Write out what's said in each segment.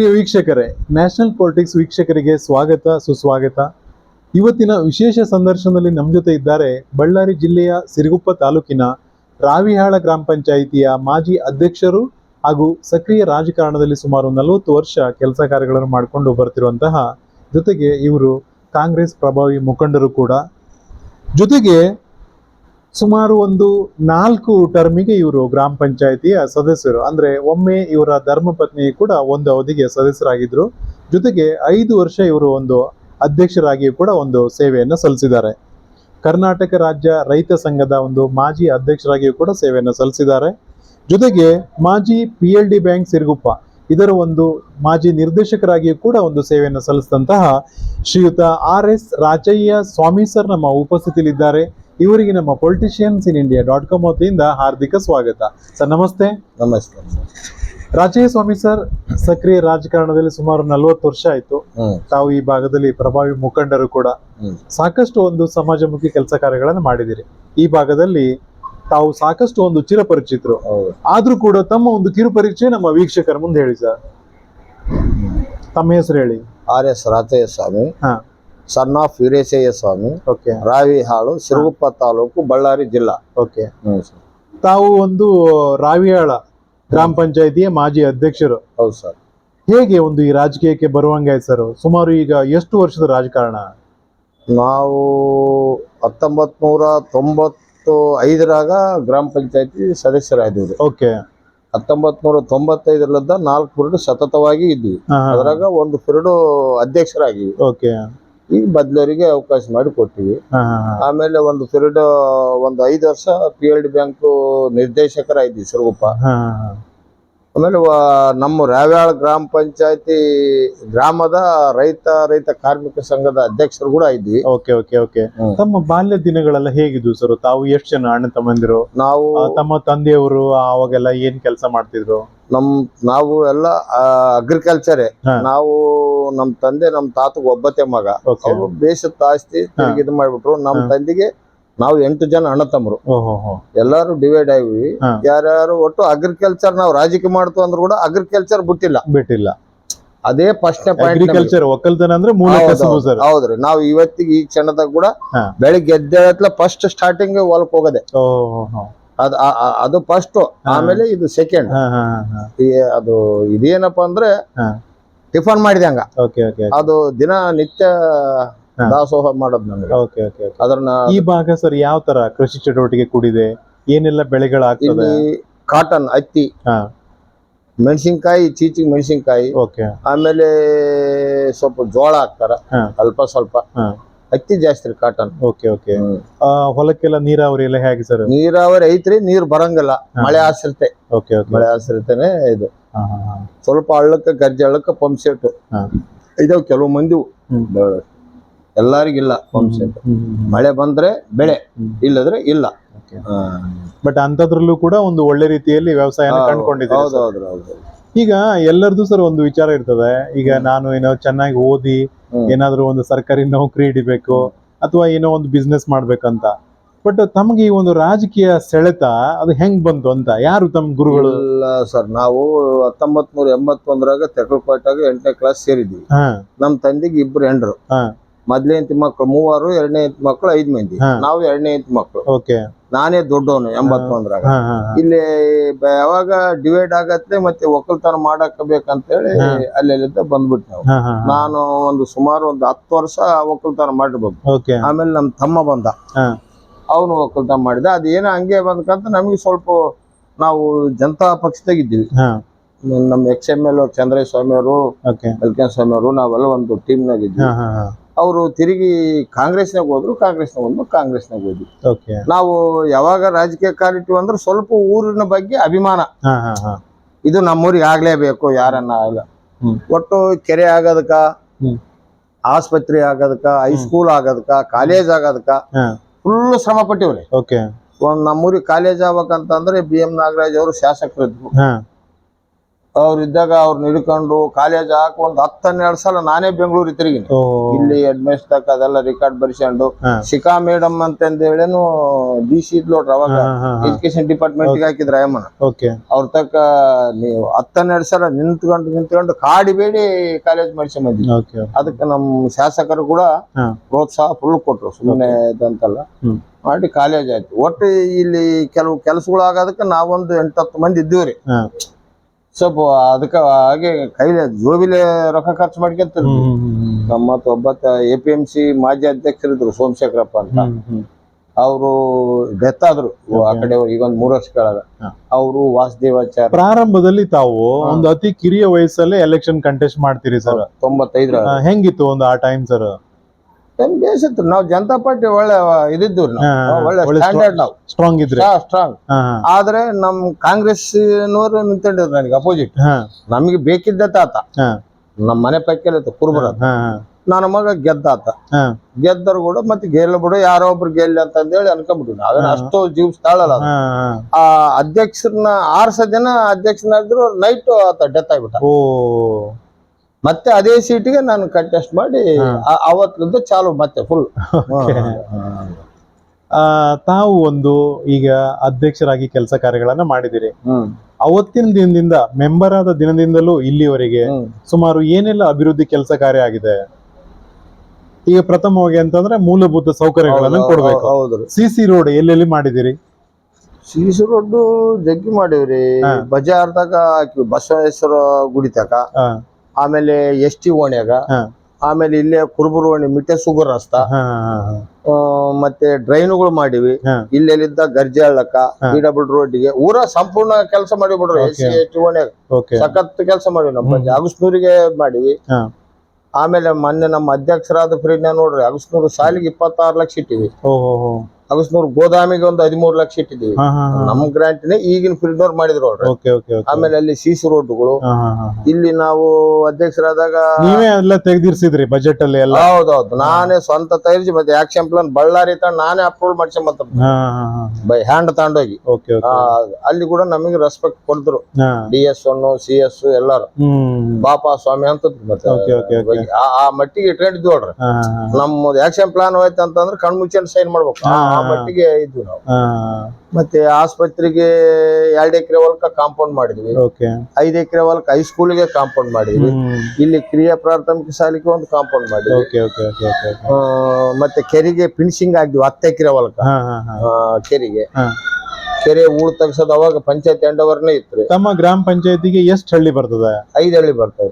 ಪ್ರಿಯ ವೀಕ್ಷಕರೇ national politics ವೀಕ್ಷಕರಿಗೆ ಸ್ವಾಗತ, ಸುಸ್ವಾಗತ. ಇವತ್ತಿನ ವಿಶೇಷ ಸಂದರ್ಶನದಲ್ಲಿ ನಮ್ಮ ಜೊತೆ ಇದ್ದಾರೆ ಬಳ್ಳಾರಿ ಜಿಲ್ಲೆಯ ಸಿರುಗುಪ್ಪ ತಾಲೂಕಿನ ರಾವಿಹಾಳ ಗ್ರಾಮ ಪಂಚಾಯಿತಿಯ ಮಾಜಿ ಅಧ್ಯಕ್ಷರು ಹಾಗೂ ಸಕ್ರಿಯ ರಾಜಕಾರಣದಲ್ಲಿ ಸುಮಾರು ನಲವತ್ತು ವರ್ಷ ಕೆಲಸ ಕಾರ್ಯಗಳನ್ನು ಮಾಡಿಕೊಂಡು ಬರ್ತಿರುವಂತಹ ಜೊತೆಗೆ ಇವರು ಕಾಂಗ್ರೆಸ್ ಪ್ರಭಾವಿ ಮುಖಂಡರು ಕೂಡ. ಜೊತೆಗೆ ಸುಮಾರು ಒಂದು ನಾಲ್ಕು ಟರ್ಮಿಗೆ ಇವರು ಗ್ರಾಮ ಪಂಚಾಯಿತಿಯ ಸದಸ್ಯರು. ಅಂದ್ರೆ ಒಮ್ಮೆ ಇವರ ಧರ್ಮಪತ್ನಿ ಕೂಡ ಒಂದು ಅವಧಿಗೆ ಸದಸ್ಯರಾಗಿದ್ದರು ಜೊತೆಗೆ ಐದು ವರ್ಷ ಇವರು ಒಂದು ಅಧ್ಯಕ್ಷರಾಗಿಯೂ ಕೂಡ ಒಂದು ಸೇವೆಯನ್ನು ಸಲ್ಲಿಸಿದ್ದಾರೆ. ಕರ್ನಾಟಕ ರಾಜ್ಯ ರೈತ ಸಂಘದ ಒಂದು ಮಾಜಿ ಅಧ್ಯಕ್ಷರಾಗಿಯೂ ಕೂಡ ಸೇವೆಯನ್ನು ಸಲ್ಲಿಸಿದ್ದಾರೆ. ಜೊತೆಗೆ ಮಾಜಿ P L D bank Siruguppa, ಇದರ ಒಂದು ಮಾಜಿ ನಿರ್ದೇಶಕರಾಗಿಯೂ ಕೂಡ ಒಂದು ಸೇವೆಯನ್ನು ಸಲ್ಲಿಸಿದಂತಹ ಶ್ರೀಯುತ R S Rajayya Swamy sir ನಮ್ಮ ಉಪಸ್ಥಿತಿಯಲ್ಲಿದ್ದಾರೆ. ಇವರಿಗೆ ನಮ್ಮ politicians in India dot com ವತಿಯಿಂದ ಹಾರ್ದಿಕ ಸ್ವಾಗತ. ಸರ್ ನಮಸ್ತೆ. ನಮಸ್ಕಾರ ರಾಜಯ್ಯ ಸ್ವಾಮಿ ಸರ್ ಸಕ್ರಿಯ ರಾಜಕಾರಣದಲ್ಲಿ ಸುಮಾರು ನಲವತ್ತು ವರ್ಷ ಆಯ್ತು. ತಾವು ಈ ಭಾಗದಲ್ಲಿ ಪ್ರಭಾವಿ ಮುಖಂಡರು ಕೂಡ. ಸಾಕಷ್ಟು ಒಂದು ಸಮಾಜಮುಖಿ ಕೆಲಸ ಕಾರ್ಯಗಳನ್ನು ಮಾಡಿದಿರಿ. ಈ ಭಾಗದಲ್ಲಿ ತಾವು ಸಾಕಷ್ಟು ಒಂದು ಚಿರಪರಿಚಿತರು. ಆದ್ರೂ ಕೂಡ ತಮ್ಮ ಒಂದು ಕಿರುಪರಿಚಯ ನಮ್ಮ ವೀಕ್ಷಕರ ಮುಂದೆ ಹೇಳಿ ಸರ್ ತಮ್ಮ ಹೆಸರು ಹೇಳಿ. R S Rajayya Swamy. ಹಾ. Son of Veereshayya Swamy okay Ravihalu Siruguppa taluk Ballari ಜಿಲ್ಲಾ. ಓಕೆ ತಾವು ಒಂದು ರಾವಿಹಾಳ ಗ್ರಾಮ ಪಂಚಾಯತಿಯ ಮಾಜಿ ಅಧ್ಯಕ್ಷರು. ಹೌದು ಸರ್. ಹೇಗೆ ಒಂದು ಈ ರಾಜಕೀಯಕ್ಕೆ ಬರುವಂಗೆ ಆಯ್ತು ಸರ್? ಸುಮಾರು ಈಗ ಎಷ್ಟು ವರ್ಷದ ರಾಜಕಾರಣ? ನಾವು ಹತ್ತೊಂಬತ್ ನೂರ ತೊಂಬತ್ತು ಐದರಾಗ ಗ್ರಾಮ ಪಂಚಾಯತಿ ಸದಸ್ಯರಾಗಿದ್ವಿ. ಓಕೆ ಹತ್ತೊಂಬತ್ ನೂರ ತೊಂಬತ್ತೈದರಲ್ಲಿದ್ದ ನಾಲ್ಕು ಪಿರಿಯಡ್ ಸತತವಾಗಿ ಇದ್ವಿ. ಅದ್ರಾಗ ಒಂದು ಪಿರಿಯಡ್ ಅಧ್ಯಕ್ಷರಾಗಿವಿ ಓಕೆ ಈಗ ಬದ್ಲರಿಗೆ ಅವಕಾಶ ಮಾಡಿ ಕೊಟ್ಟಿವಿ. ಆಮೇಲೆ ಒಂದು ಪಿರಿಯಡ್ ಒಂದು ಐದು ವರ್ಷ ಪಿ ಎಲ್ ಡಿ ಬ್ಯಾಂಕ್ ನಿರ್ದೇಶಕರಾಗಿದ್ವಿ ಸ್ವರೂಪ ಆಮೇಲೆ ನಮ್ಮ ರಾವ್ಯಾಳ ಗ್ರಾಮ ಪಂಚಾಯತಿ ಗ್ರಾಮದ ರೈತ ರೈತ ಕಾರ್ಮಿಕ ಸಂಘದ ಅಧ್ಯಕ್ಷರು ಕೂಡ ಇದ್ವಿ. Okay okay okay. ತಮ್ಮ ಬಾಲ್ಯ ದಿನಗಳೆಲ್ಲ ಹೇಗಿದ್ವು ಸರ್? ತಾವು ಎಷ್ಟು ಜನ ಅಣ್ಣ ತಮ್ಮಂದಿರು ನಾವು ತಮ್ಮ ತಂದೆಯವರು ಅವಾಗೆಲ್ಲ ಏನ್ ಕೆಲಸ ಮಾಡ್ತಿದ್ರು? ನಮ್ ನಾವು ಎಲ್ಲ ಅಗ್ರಿಕಲ್ಚರ್. ನಾವು ನಮ್ ತಂದೆ ನಮ್ ತಾತಗ್ ಒಬ್ಬತೆ ಮಗ. ಅವರು ಬೇಸತ್ತ ಆಸ್ತಿ ಇದು ಮಾಡ್ಬಿಟ್ರು. ನಮ್. ತಂದೆಗೆ ನಾವು ಎಂಟು ಜನ ಅಣ್ಣ ತಮ್ಮರು. ಎಲ್ಲಾರು ಡಿವೈಡ್ ಆಗಿವಿ. ಯಾರ್ಯಾರು ಒಟ್ಟು ಅಗ್ರಿಕಲ್ಚರ್ ನಾವು ರಾಜಕೀಯ ಮಾಡ್ತು ಅಂದ್ರು ಕೂಡ ಅಗ್ರಿಕಲ್ಚರ್ ಬಿಟ್ಟಿಲ್ಲ. ಬಿಟ್ಟಿಲ್ಲ. ಅದೇ ಫಸ್ಟ್ ಅಗ್ರಿಕಲ್ಚರ್ ಒಕ್ಕಲ್ತನ ಅಂದ್ರೆ ಮೂಲ ಹೌದ್ರಿ. ನಾವು ಇವತ್ತಿಗೆ ಈ ಕ್ಷಣದಾಗ ಕೂಡ. ಬೆಳಿಗ್ಗೆ ಎದ್ದೇಳತ್ಲ ಫಸ್ಟ್ ಸ್ಟಾರ್ಟಿಂಗ್ ಹೊಲಕ್ ಹೋಗದೆ. ಅದ್ ಅದು ಫಸ್ಟ್ ಆಮೇಲೆ ಇದು ಸೆಕೆಂಡ್ ಅದು ಇದೇನಪ್ಪ ಅಂದ್ರೆ. ಟಿಫನ್ ಮಾಡಿದಂಗ ಅದು ದಿನ ನಿತ್ಯ. ದಾಸೋಹ ಮಾಡೋದು ನಮ್ಗೆ. Okay okay okay. ಅದನ್ನ ಈ ಭಾಗ ಸರ್ ಯಾವ ತರ ಕೃಷಿ ಚಟುವಟಿಕೆ ಕೂಡಿದೆ? ಏನೆಲ್ಲ ಬೆಳೆಗಳಾಗ್ತದೆ? ಕಾಟನ್ ಹತ್ತಿ ಮೆಣಸಿನ್ಕಾಯಿ ಚೀಚಿಗೆ ಮೆಣಸಿನ್ಕಾಯಿ. ಓಕೆ. ಆಮೇಲೆ ಸ್ವಲ್ಪ ಜೋಳ ಹಾಕ್ತಾರ. ಅಲ್ಪ ಸ್ವಲ್ಪ ಹತ್ತಿ ಜಾಸ್ತಿ ರೀ ಕಾಟನ್ ಓಕೆ ಓಕೆ ಹೊಲಕ್ಕೆಲ್ಲ ನೀರಾವರಿ ಎಲ್ಲ ಹೇಗೆ ಸರ್? ನೀರಾವರಿ ಐತ್ರಿ ನೀರ್ ಬರಂಗಿಲ್ಲ. ಮಳೆ ಆಶ್ರಿತೆ ಓಕೆ ಓಕೆ ಮಳೆ ಆಶ್ರಿತನೇ ಇದು. ಸ್ವಲ್ಪ ಅಳ್ಳಕ್ಕ ಗರ್ಜೆ ಅಳ್ಳಕ್ಕ ಪಂಪ್ ಸೆಟ್ ಇದಾವ ಕೆಲವು ಮಂದಿ. ಎಲ್ಲಾರಿಗಿಲ್ಲ ಪಂಪ್ ಸೆಟ್ ಮಳೆ ಬಂದ್ರೆ ಬೆಳೆ. ಇಲ್ಲದ್ರೆ ಇಲ್ಲ. ಬಟ್ ಅಂತದ್ರಲ್ಲೂ ಕೂಡ ಒಂದು ಒಳ್ಳೆ ರೀತಿಯಲ್ಲಿ ವ್ಯವಸಾಯ ಕಂಡ್ಕೊಂಡಿದ್ದೀರಿ ಹೌದು ಹೌದು ಹೌದು. ಈಗ ಎಲ್ಲರದು ಸರ್ ಒಂದು ವಿಚಾರ ಇರ್ತದೆ. ಈಗ ನಾನು ಏನೋ ಚೆನ್ನಾಗಿ ಓದಿ ಏನಾದ್ರು ಒಂದು ಸರ್ಕಾರಿ ನೌಕರಿ ಹಿಡಿಬೇಕು ಅಥವಾ ಏನೋ ಒಂದು ಬಿಸ್ನೆಸ್ ಮಾಡ್ಬೇಕಂತ. ಬಟ್ ತಮಗೆ ಈ ಒಂದು ರಾಜಕೀಯ ಸೆಳೆತ ಅದು ಹೆಂಗ್ ಬಂತು ಅಂತ? ಯಾರು ತಮ್ಮ ಗುರುಗಳು? ಸರ್ ನಾವು ಹತ್ತೊಂಬತ್ ನೂರ ಎಂಬತ್ತೊಂದರಾಗ ತೆಕಲ್ಕೋಟಾಗ ಎಂಟನೇ ಕ್ಲಾಸ್ ಸೇರಿದ್ವಿ. ಹಾ. ನಮ್ ತಂದೆಗೆ ಇಬ್ರು ಹೆಂಡ್ರು. ಹಾ. ಮೊದ್ಲೇ ಹೆಂಡತಿ ಮಕ್ಳು ಮೂವರು ಎರಡನೇ ಹೆಂಡತಿ ಮಕ್ಳು ಐದ್ ಮಂದಿ. ನಾವು ಎರಡನೇ ಹೆಂಡತಿ ಮಕ್ಳು. ಓಕೆ. ನಾನೇ ದೊಡ್ಡವನು ಎಂಬತ್ತೊಂದ್ರಾಗ. ಇಲ್ಲಿ ಬ- ಯಾವಾಗ ಡಿವೈಡ್ ಆಗತ್ತೆ ಮತ್ತೆ ಒಕ್ಕಲ್ತನ ಮಾಡಕ್ ಬೇಕಂತೇಳಿ ಹೇಳಿ ಅಲ್ಲೆಲ್ಲಿದ್ದ ಬಂದ್ಬಿಟ್ಟು ನಾವು. ನಾನು ಒಂದು ಸುಮಾರು ಒಂದು ಹತ್ತು ವರ್ಷ ಒಕ್ಕಲ್ತನ ಮಾಡಿರ್ಬೇಕು. ಓಕೆ. ಆಮೇಲೆ ನಮ್ಮ ತಮ್ಮ ಬಂದ. ಹಾ. ಅವನು ಒಕ್ಕಲ್ತನ ಮಾಡಿದ. ಅದೇನೋ ಹಂಗೆ ಬಂದ್ಕಂತ ನಮಗೆ ಸ್ವಲ್ಪ ನಾವು ಜನತಾ ಪಕ್ಷದಾಗಿದ್ದೀವಿ ಹಾ. ನಮ್ಮ ex M L Chandrayya Swamy ಅವರು ಓಕೆ. ಮಲ್ಕನ್ ಸ್ವಾಮಿ ಅವರು ನಾವೆಲ್ಲ ಒಂದು ಟೀಮ್ನಾಗ ಇದ್ವಿ ಹಾ ಹಾ ಹಾ. ಅವರು ತಿರುಗಿ ಕಾಂಗ್ರೆಸ್ನಾಗ ಹೋದ್ರು ಕಾಂಗ್ರೆಸ್ನಾಗ ಬಂದ್ರು ಕಾಂಗ್ರೆಸ್ನಾಗ ಹೋದ್ವಿ. ಓಕೆ. ನಾವು ಯಾವಾಗ ರಾಜಕೀಯ ಕಾಲಿಟ್ಟು ಅಂದ್ರೆ ಸ್ವಲ್ಪ ಊರಿನ ಬಗ್ಗೆ ಅಭಿಮಾನ. ಇದು ನಮ್ಮೂರಿಗೆ ಆಗ್ಲೇಬೇಕು ಯಾರನ್ನ ಆಗಲ್ಲ. ಒಟ್ಟು ಕೆರೆ ಆಗೋದಕ್ಕ. ಆಸ್ಪತ್ರೆ ಆಗೋದಕ್ಕ ಹೈಸ್ಕೂಲ್ ಆಗೋದಕ್ಕ ಕಾಲೇಜ್ ಆಗೋದಕ್ಕ ಫುಲ್ ಶ್ರಮ ಪಟ್ಟಿವ್ರಿ. ಓಕೆ. ಒಂದ್ ನಮ್ಮೂರಿಗೆ ಕಾಲೇಜ್ ಆಗ್ಬೇಕಂತಂದ್ರೆ ಬಿ ಎಂ ನಾಗರಾಜ್ ಅವರು ಶಾಸಕರಿದ್ರು ಅವ್ರು ಇದ್ದಾಗ ಅವ್ರನ್ನ ಹಿಡ್ಕೊಂಡು ಕಾಲೇಜ್ ಹಾಕಿ ಒಂದ್ ಹತ್ತು ಹನ್ನೆರಡು ಸಲ ನಾನೇ ಬೆಂಗಳೂರಿಗೆ ತಿರುಗಿನಿ. ಇಲ್ಲಿ ಅಡ್ಮಿಷನ್ ತಕ್ಕ ಅದೆಲ್ಲ ರೆಕಾರ್ಡ್ ಬರ್ಸ್ಕೊಂಡು. ಶಿಖಾ ಮೇಡಮ್ ಅಂತಂದ ಹೇಳೇನು ಡಿ ಸಿ ಇದ್ ನೋಡ್ರಿ ಅವಾಗ. ಎಜುಕೇಶನ್ ಡಿಪಾರ್ಟ್ಮೆಂಟ್ ಹಾಕಿದ್ರ ಅಯ್ಯಮ್ಮನ ಅವ್ರ ತಕ್ಕ ನೀವು ಹತ್ತನ್ನೆರಡು ಸಲ ನಿಂತ್ಕೊಂಡು ನಿಂತ್ಕೊಂಡು ಕಾಡಿ ಬೇಡಿ ಕಾಲೇಜ್ ಮಾಡಿಸ್ಕೊಂಬಂದಿ ಅದಕ್ಕೆ ನಮ್ಮ ಶಾಸಕರು ಕೂಡ ಪ್ರೋತ್ಸಾಹ ಫುಲ್ ಕೊಟ್ರು. ಸುಮ್ಮನೆ ಇದಂತಲ್ಲ. ಮಾಡಿ ಕಾಲೇಜ್ ಆಯ್ತು. ಒಟ್ಟು ಇಲ್ಲಿ ಕೆಲವು ಕೆಲಸಗಳು ಆಗೋದಕ್ಕೆ ನಾವೊಂದು ಎಂಟತ್ತು ಮಂದಿ ಇದ್ದೀವ್ರಿ. ಸ್ವಲ್ಪ ಅದಕ್ಕೆ ಹಾಗೆ ಕೈಲಿ ಜೋಬಿಲೆ ರೊಕ್ಕ ಖರ್ಚು ಮಾಡ್ಕೊಂತಾರೆ ನಮ್ಮ ಮತ್ತ್ ಒಬ್ಬತ್ತ ಎ ಪಿ ಎಂ ಸಿ ಮಾಜಿ ಅಧ್ಯಕ್ಷರಿದ್ರು ಸೋಮಶೇಖರಪ್ಪ ಅಂತ. ಅವರು ಡೆತ್ ಆದ್ರು ಆ ಕಡೆ ಈಗ ಒಂದ್ ಮೂರು ವರ್ಷ ಕೆಳಗ. ಹಾ. ಅವರು ವಾಸುದೇವಾಚಾರ್ಯ. ಪ್ರಾರಂಭದಲ್ಲಿ ತಾವು ಒಂದು ಅತಿ ಕಿರಿಯ ವಯಸ್ಸಲ್ಲೇ ಎಲೆಕ್ಷನ್ ಕಂಟೆಸ್ಟ್ ಮಾಡ್ತೀರಿ ಸರ್? ತೊಂಬತ್ತೈದ್ರ ಹೆಂಗಿತ್ತು ಒಂದು ಆ ಟೈಮ್ ಸರ್? ಬೇಸಿತ್ತು ನಾವು ಜನತಾ ಪಾರ್ಟಿ ಒಳ್ಳೆ ಇದಿದ್ದು ಹಾ, ಒಳ್ಳೆ ಸ್ಟ್ಯಾಂಡರ್ಡ್ ನಾವು. ಸ್ಟ್ರಾಂಗ್ ಇದ್ರೆ. ಸ್ಟ್ರಾಂಗ್ ಆದ್ರೆ ನಮ್ ಕಾಂಗ್ರೆಸ್ನವರು ನಿಂತ್ಕೊಂಡಿದ್ರು ನನಗೆ ಅಪೋಸಿಟ್ ನಮ್ಗೆ ಬೇಕಿದ್ದ ತಾತ. ನಮ್ಮ ಮನೆ ಪಕ್ಕದಲ್ಲಿ ಕುರುಬರ ನನ್ನ ಮಗ ಗೆದ್ದಾತ ಗೆದ್ದರು ಕೂಡ ಮತ್ತೆ ಗೆಲ್ಲ ಬಿಡು ಯಾರೋ ಒಬ್ರು ಗೆಲ್ಲಿ ಹೇಳಿ ಅನ್ಕೊಂಡ್ಬಿಟ್ಟು ನಾವೇನು. ಅಷ್ಟು ಜೀವ ತಾಳಲ್ಲ ಅದು. ಹಾ ಆ ಅಧ್ಯಕ್ಷರನ್ನ ಆರ್ಸ ಜನ ಅಧ್ಯಕ್ಷನಾದ್ರು ನೈಟ್ ಆತ ಡೆತ್ ಆಗ್ಬಿಟ್ಟ. ಓ. ಮತ್ತೆ ಅದೇ ಸೀಟಿಗೆ ನಾನು ಕಂಟೆಸ್ಟ್ ಮಾಡಿ ಅವತ್ತಿಂದ ಚಾಲು ಮತ್ತೆ ಫುಲ್ ಆ, ತಾವು ಒಂದು ಈಗ ಅಧ್ಯಕ್ಷರಾಗಿ ಕೆಲಸ ಕಾರ್ಯಗಳನ್ನ ಮಾಡಿದಿರಿ. ಅವತ್ತಿನ ದಿನದಿಂದ ಮೆಂಬರ್ ಆದ ದಿನದಿಂದಲೂ ಇಲ್ಲಿವರೆಗೆ ಸುಮಾರು ಏನೆಲ್ಲ ಅಭಿವೃದ್ಧಿ ಕೆಲಸ ಕಾರ್ಯ ಆಗಿದೆ? ಈಗ ಪ್ರಥಮವಾಗಿ ಅಂತಂದ್ರೆ ಮೂಲಭೂತ ಸೌಕರ್ಯಗಳನ್ನ ಕೊಡ್ಬೇಕು. ಸಿ ಸಿ ರೋಡ್ ಎಲ್ಲೆಲ್ಲಿ ಮಾಡಿದಿರಿ? ಸಿಸಿ ರೋಡ್ ಜಗ್ಗಿ ಮಾಡಿವ್ರಿ. ಬಜಾರ್ ಬಜಾರ್ದಾಗ ಹಾಕಿವಿ ಬಸವೇಶ್ವರ ಗುಡಿ ತಕ. ಆಮೇಲೆ ಎಸ್ ಟಿ ಓಣ್ಯಾಗ ಆಮೇಲೆ ಇಲ್ಲೇ ಕುರುಬುರು ಓಣಿ ಮಿಟ್ಟೆ ಸುಗರ್ ರಸ್ತ ಮತ್ತೆ ಡ್ರೈನುಗಳು ಮಾಡಿವಿ. ಇಲ್ಲೆಲ್ಲಿದ್ದ ಗರ್ಜೆ ಹಳ್ಳಕ್ಕ. ಬಿ ಡಬಲ್ ರೋಡ್ಗೆ ಊರ ಸಂಪೂರ್ಣ ಕೆಲಸ ಮಾಡಿ ಬಿಡ್ರಿ ಎಸ್ ಸಿ. ಎಸ್ ಟಿ ಓಣ್ಯಾಗ. ಸಖತ್ ಕೆಲಸ ಮಾಡಿವಿ ನಮ್ಮ. ಅಗಸ್ನೂರಿಗೆ ಮಾಡಿವಿ. ಆಮೇಲೆ ಮೊನ್ನೆ ನಮ್ಮ ಅಧ್ಯಕ್ಷರಾದ ಫ್ರೀಡ್ನ ನೋಡ್ರಿ ಅಗಸ್ನೂರು ಸಾಲಿಗೆ ಇಪ್ಪತ್ತಾರು ಲಕ್ಷ ಇಟ್ಟಿವಿ. ಅಗಸ್ನೂರು ಗೋದಾಮಿಗೆ ಒಂದು ಹದಿಮೂರು ಲಕ್ಷ ಇಟ್ಟಿದ್ದೀವಿ. ನಮ್ ಗ್ರಾಂಟ್ನೇ ಈಗಿನ ಫ್ರೀಡ್ನವ್ರು ಮಾಡಿದ್ರು ನೋಡ್ರಿ. Okay okay okay. ಆಮೇಲೆ ಅಲ್ಲಿ ಸಿಸಿ ರೋಡ್ಗಳು ಇಲ್ಲಿ ನಾವು ಅಧ್ಯಕ್ಷರಾದಾಗ ನೀವೇ ಎಲ್ಲ ತೆಗ್ದಿರ್ಸಿದ್ರಿ ಬಜೆಟ್ ಅಲ್ಲಿ ಎಲ್ಲ? ಹೌದೌದು. ನಾನೇ ಸ್ವಂತ ತಯಾರಿಸಿ ಮತ್ತೆ ಆಕ್ಷನ್ ಪ್ಲಾನ್ ಬಳ್ಳಾರಿ ತಗೊಂಡು ನಾನೇ ಅಪ್ರೂವ್ ಹಾ ಬೈ ಹ್ಯಾಂಡ್ ತಗೊಂಡೋಗಿ. ಅಲ್ಲಿ ಕೂಡ ನಮಗೆ respect ಕೊಡಿದ್ರು D S one C S ಎಲ್ಲಾರು. ಬಾಪಾ ಸ್ವಾಮಿ ಅಂತ ಆ- ಮಟ್ಟಿಗೆ ಇಟ್ಕೊಂಡಿದ್ವಿ ನೋಡ್ರಿ. ನಮ್ಮದು ಆಕ್ಷನ್ ಪ್ಲಾನ್ ಹೋಯ್ತು ಅಂತಂದ್ರೆ ಕಣ್ಮುಚ್ಚನ್ ಸೈನ್ ಮಾಡ್ಬೇಕು. ಮಟ್ಟಿಗೆ ಇದ್ವಿ ನಾವು. ಮತ್ತೆ ಆಸ್ಪತ್ರೆಗೆ ಎರಡ್ ಎಕರೆ ಹೊಲಕ ಕಾಂಪೌಂಡ್ ಮಾಡಿದ್ವಿ. ಐದ್ ಎಕರೆ ಹೊಲಕ್ಕ ಹೈಸ್ಕೂಲ್ಗೆ ಕಾಂಪೌಂಡ್ ಮಾಡಿದ್ವಿ. ಇಲ್ಲಿ ಕ್ರಿಯಾ ಪ್ರಾಥಮಿಕ ಶಾಲೆಗೆ ಒಂದು ಕಾಂಪೌಂಡ್ ಮಾಡಿದ್ವಿ. ಮತ್ತೆ ಕೆರೆಗೆ ಫಿನಿಶಿಂಗ್ ಆಗಿದ್ವಿ ಹತ್ತು ಎಕರೆ ಹೊಲಕ. ಕೆರೆಗೆ. ಕೆರೆ ಹೂಳ್ ತೆಗ್ಸೋದು ಅವಾಗ ಪಂಚಾಯತ್ ಎಂಡವರ್ನೇ ಇತ್ತು ತಮ್ಮ ಗ್ರಾಮ ಪಂಚಾಯತಿಗೆ ಎಷ್ಟು ಹಳ್ಳಿ ಬರ್ತದೆ? ಐದು ಹಳ್ಳಿ ಬರ್ತದೆ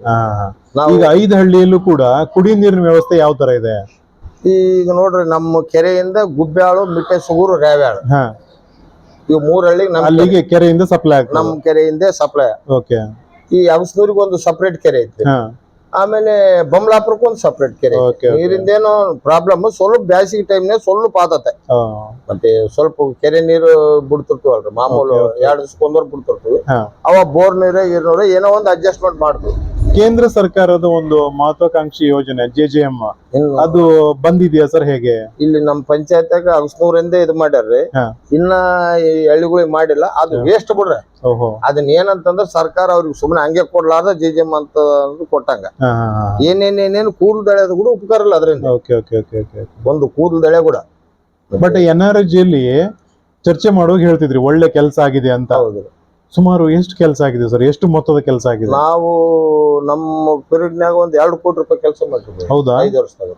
ಈಗ ಐದು ಹಳ್ಳಿಯಲ್ಲೂ ಕೂಡ ಕುಡಿ ನೀರಿನ ವ್ಯವಸ್ಥೆ ಯಾವ ತರ ಇದೆ? ಈಗ ನೋಡ್ರಿ ನಮ್ಮ ಕೆರೆಯಿಂದ ಗುಬ್ಬ್ಯಾಳು ಮಿಟ್ಟೆ ಸುಗೂರು ರೇವ್ಯಾಳು ಇವ್ ಮೂರ್ ಹಳ್ಳಿಗೆ ನಮ್ಮ ಅಲ್ಲಿಗೆ ಕೆರೆಯಿಂದ ಸಪ್ಲೈ ಆಗ್ತದೆ. ನಮ್ಮ ಕೆರೆಯಿಂದ ಸಪ್ಲೈ ಓಕೆ. ಈ ಅಗಸ್ನೂರಿಗೆ ಒಂದು ಸಪ್ರೇಟ್ ಕೆರೆ ಐತಿ ಆಮೇಲೆ ಬೊಮ್ಲಾಪುರಕ್ಕೆ ಒಂದು ಸಪ್ರೇಟ್ ಕೆರೆ ನೀರಿಂದ ನೀರಿಂದೇನೋ ಪ್ರಾಬ್ಲಮ್ ಸ್ವಲ್ಪ ಬ್ಯಾಸಿಗೆ ಟೈಮ್ ಸ್ವಲ್ಪ ಆತತೆ. ಮತ್ತೆ ಸ್ವಲ್ಪ ಕೆರೆ ನೀರು ಬಿಡ್ತಿರ್ತೀವಲ್ರಿ ಮಾಮೂಲು ಎರಡು. ಎರಡು ದಿವಸಕ್ಕೊಂದವ್ರು ಬಿಡ್ತಿರ್ತೀವಿ. ಅವಾಗ ಅವ ಬೋರ್ ನೀರು ಇರೋರು ಏನೋ ಒಂದು ಅಡ್ಜಸ್ಟ್ಮೆಂಟ್ ಮಾಡ್ತೀವಿ. ಕೇಂದ್ರ ಸರ್ಕಾರದ ಒಂದು ಮಹತ್ವಾಕಾಂಕ್ಷಿ ಯೋಜನೆ ಜೆ ಜೆ ಎಂ. ಅದು ಬಂದಿದೆಯಾ ಸರ್ ಹೇಗೆ? ಇಲ್ಲಿ ನಮ್ಮ ಪಂಚಾಯತ್ಯಾಗ ಅಗಸ್ನೂರಿಂದ ಇದು ಮಾಡ್ಯಾರ್ರಿ. ಇನ್ನ ಈ ಹಳ್ಳಿಗಳಿಗೆ ಮಾಡಿಲ್ಲ ಅದು ವೇಸ್ಟ್ ಬಿಡ್ರಿ. ಅದನ್ನ ಏನಂತಂದ್ರ ಸರ್ಕಾರ ಅವ್ರಿಗೆ ಸುಮ್ಮನೆ ಹಂಗೆ ಕೊಡ್ಲಾರ್ದ ಜೆ ಜೆ ಎಂ ಅಂತ ಕೊಟ್ಟಂಗ. ಏನೇನೇನೇನು ಕೂದಲು ದಳೆದ ಕೂಡ ಉಪಕಾರ ಇಲ್ಲ ಅದರಿಂದ. ಓಕೆ ಓಕೆ ಓಕೆ ಓಕೆ ಒಂದು ಕೂದಲು ದಳೆ ಕೂಡ. ಬಟ್ ಎನ್ ಆರ್ ಜಿಯಲ್ಲಿ ಚರ್ಚೆ ಮಾಡುವಾಗ ಹೇಳ್ತಿದ್ರಿ ಒಳ್ಳೆ ಕೆಲಸ ಆಗಿದೆ ಅಂತ. ಹೌದು. ಸುಮಾರು ಎಷ್ಟು ಕೆಲಸ ಆಗಿದೆ ಸರ್? ಎಷ್ಟು ಮೊತ್ತದ ಕೆಲಸ ಆಗಿದೆ? ನಾವು ನಮ್ಮ ಪೀರಿಯಡ್ನಾಗ ಒಂದ್ ಎರಡು ಕೋಟಿ ರೂಪಾಯಿ ಕೆಲಸ ಮಾಡಿದ್ವಿ. ಹೌದಾ? ಐದು ವರ್ಷದಾಗ.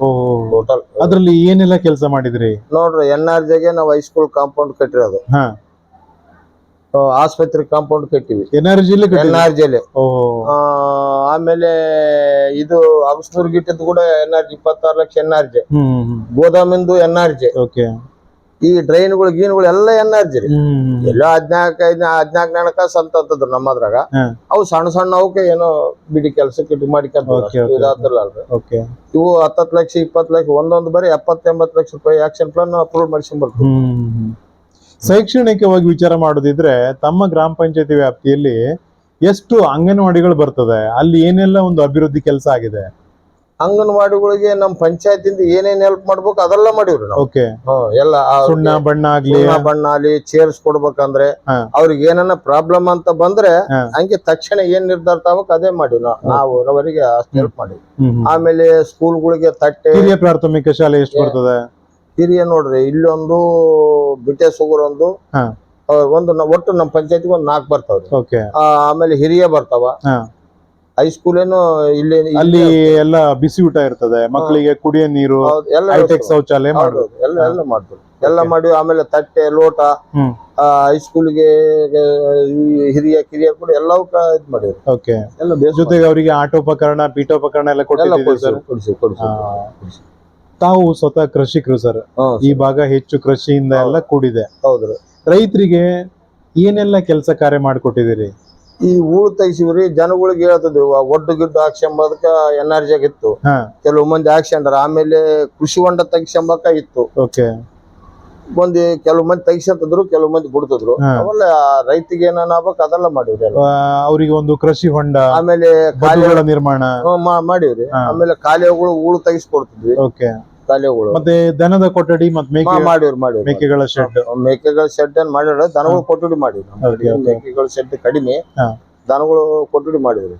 ಟೋಟಲ್ ಅದ್ರಲ್ಲಿ ಏನೆಲ್ಲ ಕೆಲಸ ಮಾಡಿದ್ರಿ? ನೋಡ್ರಿ ಎನ್ ಆರ್ ಜೆಗೆ ನಾವು ಹೈಸ್ಕೂಲ್ ಕಾಂಪೌಂಡ್ ಕಟ್ಟಿರೋದು. ಹಾ. ಆಸ್ಪತ್ರೆ ಕಾಂಪೌಂಡ್ ಕಟ್ಟಿವಿ N R G N R G ಆಮೇಲೆ ಇದು ಅಗಸ್ನೂರ್ ಗಿಟ್ಟದ್ದು ಕೂಡ ಎನ್ ಆರ್ ಜಿ ಇಪ್ಪತ್ತಾರು ಲಕ್ಷ ಎನ್ ಆರ್ ಜೆ. ಗೋದಾಮಿಂದು ಎನ್ ಆರ್ ಜೆ. ಓಕೆ. ಈ ಡ್ರೈನ್ಗಳು ಗೀನ್ಗಳು ಎಲ್ಲ ಎನ್ ಆರ್ ಎಲ್ಲ ಹದಿನಾಲ್ಕು ಐದ್ ಹದಿನಾಲ್ಕು ನಾಲ್ಕ ಅಂತಂತದ್ರು ನಮ್ಮದ್ರಾಗ. ಅವು ಸಣ್ಣ ಸಣ್ಣ ಅವಕ್ಕೆ ಏನೋ ಬಿಡಿ ಕೆಲ್ಸಕ್ಕೆ ಇದು ಅಲ್ರಿ. ಇವು ಹತ್ತತ್ತು ಲಕ್ಷ ಇಪ್ಪತ್ತು ಲಕ್ಷ ಒಂದೊಂದು ಬರೀ ಎಪ್ಪತ್ತ ಎಂಬತ್ತು ಲಕ್ಷ ರೂಪಾಯಿ ಆಕ್ಷನ್ ಪ್ಲಾನ್ ಅಪ್ರೂವ್ ಮಾಡ್ಕೊಂಡ್ಬರ್ತೀವಿ ಹ್ಮ್. ಶೈಕ್ಷಣಿಕವಾಗಿ ವಿಚಾರ ಮಾಡೋದಿದ್ರೆ ತಮ್ಮ ಗ್ರಾಮ ಪಂಚಾಯತಿ ವ್ಯಾಪ್ತಿಯಲ್ಲಿ ಎಷ್ಟು ಅಂಗನವಾಡಿಗಳು ಬರ್ತದೆ? ಅಲ್ಲಿ ಏನೆಲ್ಲ ಒಂದು ಅಭಿವೃದ್ಧಿ ಕೆಲಸ ಆಗಿದೆ? ಅಂಗನವಾಡಿಗಳಿಗೆ ನಮ್ಮ ಪಂಚಾಯತಿಂದ ಏನೇನ್ ಹೆಲ್ಪ್ ಮಾಡ್ಬೇಕು ಅದೆಲ್ಲ ಮಾಡಿವ್ರಿ ನಾವು. ಓಕೆ ಎಲ್ಲ ಸುಣ್ಣ ಬಣ್ಣ ಆಗ್ಲಿ. ಬಣ್ಣ ಅಲ್ಲಿ ಚೇರ್ಸ್ ಕೊಡ್ಬೇಕಂದ್ರೆ. ಅವ್ರಿಗೆ ಏನನ್ನ ಪ್ರಾಬ್ಲಮ್ ಅಂತ ಬಂದ್ರೆ. ಹಂಗೆ ತಕ್ಷಣ ಏನ್ ನಿರ್ಧಾರ ತಗೋಕ್ ಅದೇ ಮಾಡಿವ್ ನಾವು. ಅವರಿಗೆ ಅಷ್ಟು ಹೆಲ್ಪ್ ಮಾಡಿವಿ. ಆಮೇಲೆ ಸ್ಕೂಲ್ಗಳಿಗೆ ತಟ್ಟೆ. ಹಿರಿಯ ಪ್ರಾಥಮಿಕ ಶಾಲೆ ಎಷ್ಟು ಬರ್ತದೆ? ಹಿರಿಯ ನೋಡ್ರಿ ಇಲ್ಲೊಂದು ಬಿಟೆ ಸುಗುರ್ ಒಂದು ಒಂದು ಒಟ್ಟು ನಮ್ಮ ಪಂಚಾಯತಿಗೆ ಒಂದ್ ನಾಲ್ಕು ಬರ್ತಾವ್ರಿ. ಓಕೆ ಆ, ಆಮೇಲೆ ಹಿರಿಯ ಬರ್ತಾವ. ಹಾ. ಹೈಸ್ಕೂಲ್ ಏನು ಇಲ್ಲಿ ಅಲ್ಲಿ ಎಲ್ಲ ಬಿಸಿ ಊಟ ಇರ್ತದೆ. ಮಕ್ಕಳಿಗೆ ಕುಡಿಯೋ ನೀರು ಹೈಟೆಕ್ ಶೌಚಾಲಯ ಹೌದು, ಎಲ್ಲ ಎಲ್ಲ ಎಲ್ಲ ಮಾಡಿ ಆಮೇಲೆ ತಟ್ಟೆ ಲೋಟ ಹೈಸ್ಕೂಲ್ಗೆ ಹಿರಿಯ ಕಿರಿಯ ಕೂಡ ಎಲ್ಲವೂ ಇದ್ ಮಾಡಿದ್ರು. ಓಕೆ ಎಲ್ಲ ಜೊತೆಗೆ ಅವರಿಗೆ ಆಟೋಪಕರಣ ಪೀಠೋಪಕರಣ ಎಲ್ಲ ಕೊಡಿಸಿ. ತಾವು ಸ್ವತಃ ಕೃಷಿಕರು ಸರ್. ಈ ಭಾಗ ಹೆಚ್ಚು ಕೃಷಿಯಿಂದ ಎಲ್ಲ ಕೂಡಿದೆ. ಹೌದು. ರೈತರಿಗೆ ಏನೆಲ್ಲ ಕೆಲಸ ಕಾರ್ಯ ಮಾಡಿಕೊಟ್ಟಿದ್ದೀರಿ? ಈ ಊಳು ತೆಗಿಸಿವ್ರಿ ಜನಗಳಿಗೆ ಹೇಳ್ತಿದ್ವಿ ಒಡ್ಡು ಗಿಡ್ಡು ಹಾಕ್ಸ್ಕೊಂಬದಕ್ಕ ಎನ್ ಆರ್ ಜಿಯಾಗ ಇತ್ತು. ಕೆಲವು ಮಂದಿ ಹಾಕ್ಸ್ಕೊಂಡ್ರ ಆಮೇಲೆ ಕೃಷಿ ಹೊಂಡ ತೆಗಿಸ್ಕೊಂಬಕ ಇತ್ತು. ಓಕೆ. ಮಂದಿ ಕೆಲವು ಮಂದಿ ತೆಗಿಸ್ಕೊಂತಿದ್ರು ಕೆಲವು ಮಂದಿ ಬಿಡ್ತಿದ್ರು. ಆಮೇಲೆ ಅವೆಲ್ಲ ರೈತಿಗೆ ಏನಾನ ಆಗ್ಬೇಕು ಅದೆಲ್ಲ ಮಾಡಿವ್ರಿ ಅವ್ರಿಗೆ ಒಂದು ಕೃಷಿ ಹೊಂಡ ಆಮೇಲೆ ನಿರ್ಮಾಣ. ಮಾಡಿವ್ರಿ. ಆಮೇಲೆ ಖಾಲಿಗಳು ಊಳು ತೆಗಿಸ್ಕೊಡ್ತಿದ್ವಿ. ಓಕೆ ಖಾಲಿಗಳು ಮತ್ತೆ ದನದ ಕೊಠಡಿ ಮತ್ತೆ ಮೇಕೆ ಮಾಡಿವ್ರಿ ಮಾಡಿವ್ರಿ ಮೇಕೆಗಳ ಶೆಡ್ ಮೇಕೆಗಳ ಶೆಡ್ ಏನ್ ಮಾಡಿದ್ರು ದನಗಳು ಕೊಠಡಿ okay. ಮೇಕೆಗಳ ಶೆಡ್ ಕಡಿಮೆ. ದನಗಳು ಕೊಠಡಿ ಮಾಡಿವ್ರಿ.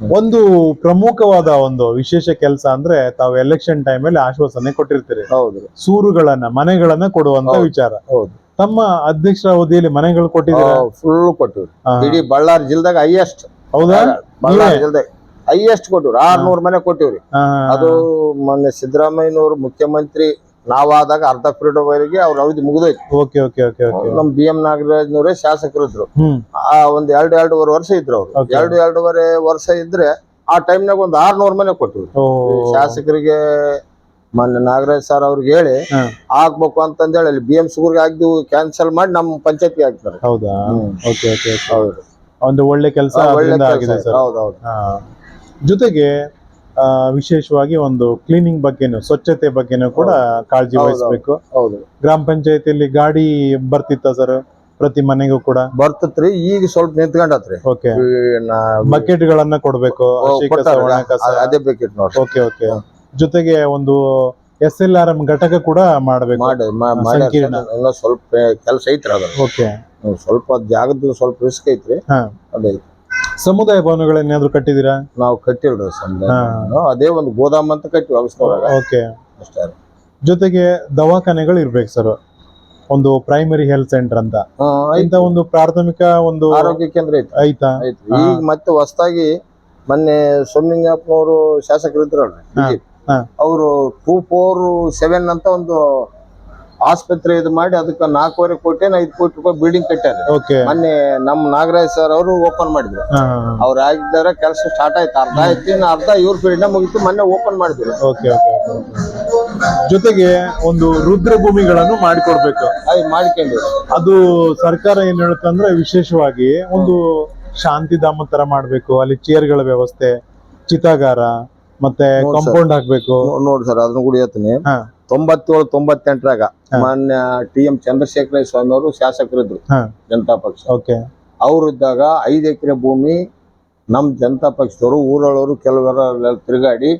ಒಂದು ಪ್ರಮುಖವಾದ ಒಂದು ವಿಶೇಷ ಕೆಲಸ ಅಂದ್ರೆ ತಾವು ಎಲೆಕ್ಷನ್ ಟೈಮ್ ಅಲ್ಲಿ ಆಶ್ವಾಸನೆ ಕೊಟ್ಟಿರ್ತೀರಿ. ಹೌದ್ರಿ ಸೂರುಗಳನ್ನ ಮನೆಗಳನ್ನ ಕೊಡುವಂತ ವಿಚಾರ. ಹೌದು. ತಮ್ಮ ಅಧ್ಯಕ್ಷರ ಅವಧಿಯಲ್ಲಿ ಮನೆಗಳು ಕೊಟ್ಟಿದ್ರು ಫುಲ್ ಕೊಟ್ಟಿದ್ರು. ಇಡೀ ಬಳ್ಳಾರಿ ಜಿಲ್ದಾಗ ಹೈಯೆಸ್ಟ್ ಹೌದಾ? ಬಳ್ಳಾರಿ? ಜಿಲ್ದಾಗ ಹೈಯೆಸ್ಟ್ ಕೊಟ್ಟಿವ್ರಿ. ಆರ್ನೂರ್ ಮನೆ ಕೊಟ್ಟಿವ್ರಿ. ಅದು ಮೊನ್ನೆ ಸಿದ್ದರಾಮಯ್ಯನವರು ಮುಖ್ಯಮಂತ್ರಿ ನಾವಾದಾಗ ಅರ್ಧ ಪೀರಿಯಡ್ ವರೆಗೆ ಅವ್ರ ಅವಧಿ ಮುಗಿದೋಯ್ತು. ನಮ್ ಬಿ ಎಂ ನಾಗರಾಜ್ನವರೇ ಶಾಸಕರಿದ್ರು. ಆ ಒಂದ್ ಎರಡು ಎರಡೂವರೆ ವರ್ಷ ಇದ್ರು ಅವ್ರು. ಎರಡು ಎರಡೂವರೆ ವರ್ಷ ಇದ್ರೆ ಆ ಟೈಮ್ನಾಗ ಒಂದ್ ಆರ್ನೂರ್ ಮನೆ ಕೊಟ್ಟಿವ್ರಿ. ಶಾಸಕರಿಗೆ ಮೊನ್ನೆ ನಾಗರಾಜ್ ಸರ್ ಅವ್ರಿಗೆ ಹೇಳಿ. ಆಗ್ಬೇಕು ಅಂತಂದೇಳಿ ಅಲ್ಲಿ ಬಿ ಎಂ ಆಗ್ದು ಹಾಕ್ದು ಕ್ಯಾನ್ಸಲ್ ಮಾಡಿ ನಮ್ ಪಂಚಾಯತ್ಗೆ ಹಾಕ್ತಾರೆ. ಹೌದಾ? ಒಂದು ಒಳ್ಳೆ ಕೆಲಸ ಒಳ್ಳೆ ಅದರಿಂದ ಜೊತೆಗೆ ವಿಶೇಷವಾಗಿ ಒಂದು ಕ್ಲೀನಿಂಗ್ ಬಗ್ಗೆನೂ ಸ್ವಚ್ಛತೆ ಬಗ್ಗೆನೂ ಕೂಡ ಕಾಳಜಿ ವಹಿಸಬೇಕು. ಹೌದು ಗ್ರಾಮ ಪಂಚಾಯತಿಯಲ್ಲಿ ಗಾಡಿ ಬರ್ತಿತ್ತ ಸರ್ ಪ್ರತಿ ಮನೆಗೂ ಕೂಡ? ಬರ್ತತ್ರಿ ಈಗ ಸ್ವಲ್ಪ ನಿಂತ್ಕೊಂಡತ್ರಿ. ಓಕೆ ಬಕೆಟ್ ಗಳನ್ನ ಕೊಡ್ಬೇಕು ಅದ್- ಬಕೆಟ್ ಓಕೆ ಓಕೆ ಜೊತೆಗೆ ಒಂದು ಎಸ್ ಎಲ್ ಆರ್ ಎಂ ಘಟಕ ಕೂಡ ಮಾಡಬೇಕು. ಸ್ವಲ್ಪ ಕೆಲಸ ಐತ್ರಿ ಅದ್ರ ಓಕೆ ಸ್ವಲ್ಪ ಜಾಗದ ಸ್ವಲ್ಪ ರಿಸ್ಕ್ ಐತ್ರಿ. ಹಾ. ಅದೇ. ಸಮುದಾಯ ಭವನಗಳನ್ನೇನಾದ್ರು ಕಟ್ಟಿದ್ದೀರಾ? ನಾವು ಕಟ್ಟಿಲ್ರಿ ಸಮುದಾಯ. ಅದೇ ಒಂದು ಗೋದಾಮ್ ಅಂತ ಕಟ್ಟಿವಿ ಓಕೆ. ಅಷ್ಟೇ ಜೊತೆಗೆ ದವಾಖಾನೆಗಳು ಇರ್ಬೇಕು ಸರ್. ಒಂದು ಪ್ರೈಮರಿ ಹೆಲ್ತ್ ಸೆಂಟರ್ ಅಂತ. ಹಾ, ಇಂತ ಒಂದು ಪ್ರಾಥಮಿಕ ಒಂದು ಆರೋಗ್ಯ ಕೇಂದ್ರ ಐತಿ. ಐತಾ? ಐತ್ರಿ ಹಾ. ಈಗ ಮತ್ತೆ ಹೊಸದಾಗಿ ಮೊನ್ನೆ ಸೋಮಲಿಂಗಪ್ಪನವರು ಶಾಸಕರು ಇದ್ರಲ್ರಿ ಹಾ, ಹಾ. ಅವರು ಟೂ ಫೋರ್ ಸೆವೆನ್ ಅಂತ ಒಂದು ಆಸ್ಪತ್ರೆ ಇದು ಮಾಡಿ ಅದಕ್ಕೆ ನಾಲ್ಕೂವರೆ ಕೋಟಿ ಐದು ಕೋಟಿ ರೂಪಾಯಿ ಬಿಲ್ಡಿಂಗ್ ಕಟ್ಟಾರೆ ಮೊನ್ನೆ ನಮ್ ನಾಗರಾಜ್ ಸರ್ ಅವರು ಓಪನ್ ಮಾಡಿದ್ರು. ಅವ್ರು ಆಗಿದ್ದಾರೆ ಕೆಲಸ ಸ್ಟಾರ್ಟ್ ಆಯ್ತು. ಅರ್ಧ ಆಯ್ತು ಇನ್ನು ಅರ್ಧ ಇವ್ರ ಪೀರಿಯಡ್ ಮುಗಿತು ಮೊನ್ನೆ ಓಪನ್ ಮಾಡಿದ್ರು. ಜೊತೆಗೆ ಒಂದು ರುದ್ರ ಭೂಮಿಗಳನ್ನು ಮಾಡಿಕೊಡ್ಬೇಕು ಅದು ಮಾಡ್ಕೊಂಡಿವ್ರಿ ಅದು ಸರ್ಕಾರ ಏನ್ ಹೇಳುತ್ತಂದ್ರೆ ವಿಶೇಷವಾಗಿ ಒಂದು ಶಾಂತಿಧಾಮ ತರ ಮಾಡ್ಬೇಕು. ಅಲ್ಲಿ ಚೇರ್ಗಳ ವ್ಯವಸ್ಥೆ ಚಿತಾಗಾರ ಮತ್ತೆ ಕಾಂಪೌಂಡ್ ಹಾಕ್ಬೇಕು. ನೋಡಿ ಸರ್ ಅದನ್ನ ಕೂಡ ಹೇಳ್ತೀನಿ. ತೊಂಬತ್ತೇಳು ತೊಂಬತ್ತೆಂಟರಾಗ. ಮಾನ್ಯ ಟಿ ಎಂ ಚಂದ್ರಶೇಖರ ಸ್ವಾಮಿ ಅವರು ಶಾಸಕರಿದ್ರು ಜನತಾ ಪಕ್ಷ ಅವ್ರು ಇದ್ದಾಗ ಐದು ಎಕರೆ ಭೂಮಿ ನಮ್ ಜನತಾ ಪಕ್ಷದವರು ಊರೊಳವರು ಕೆಲವರ ತಿರುಗಾಡಿ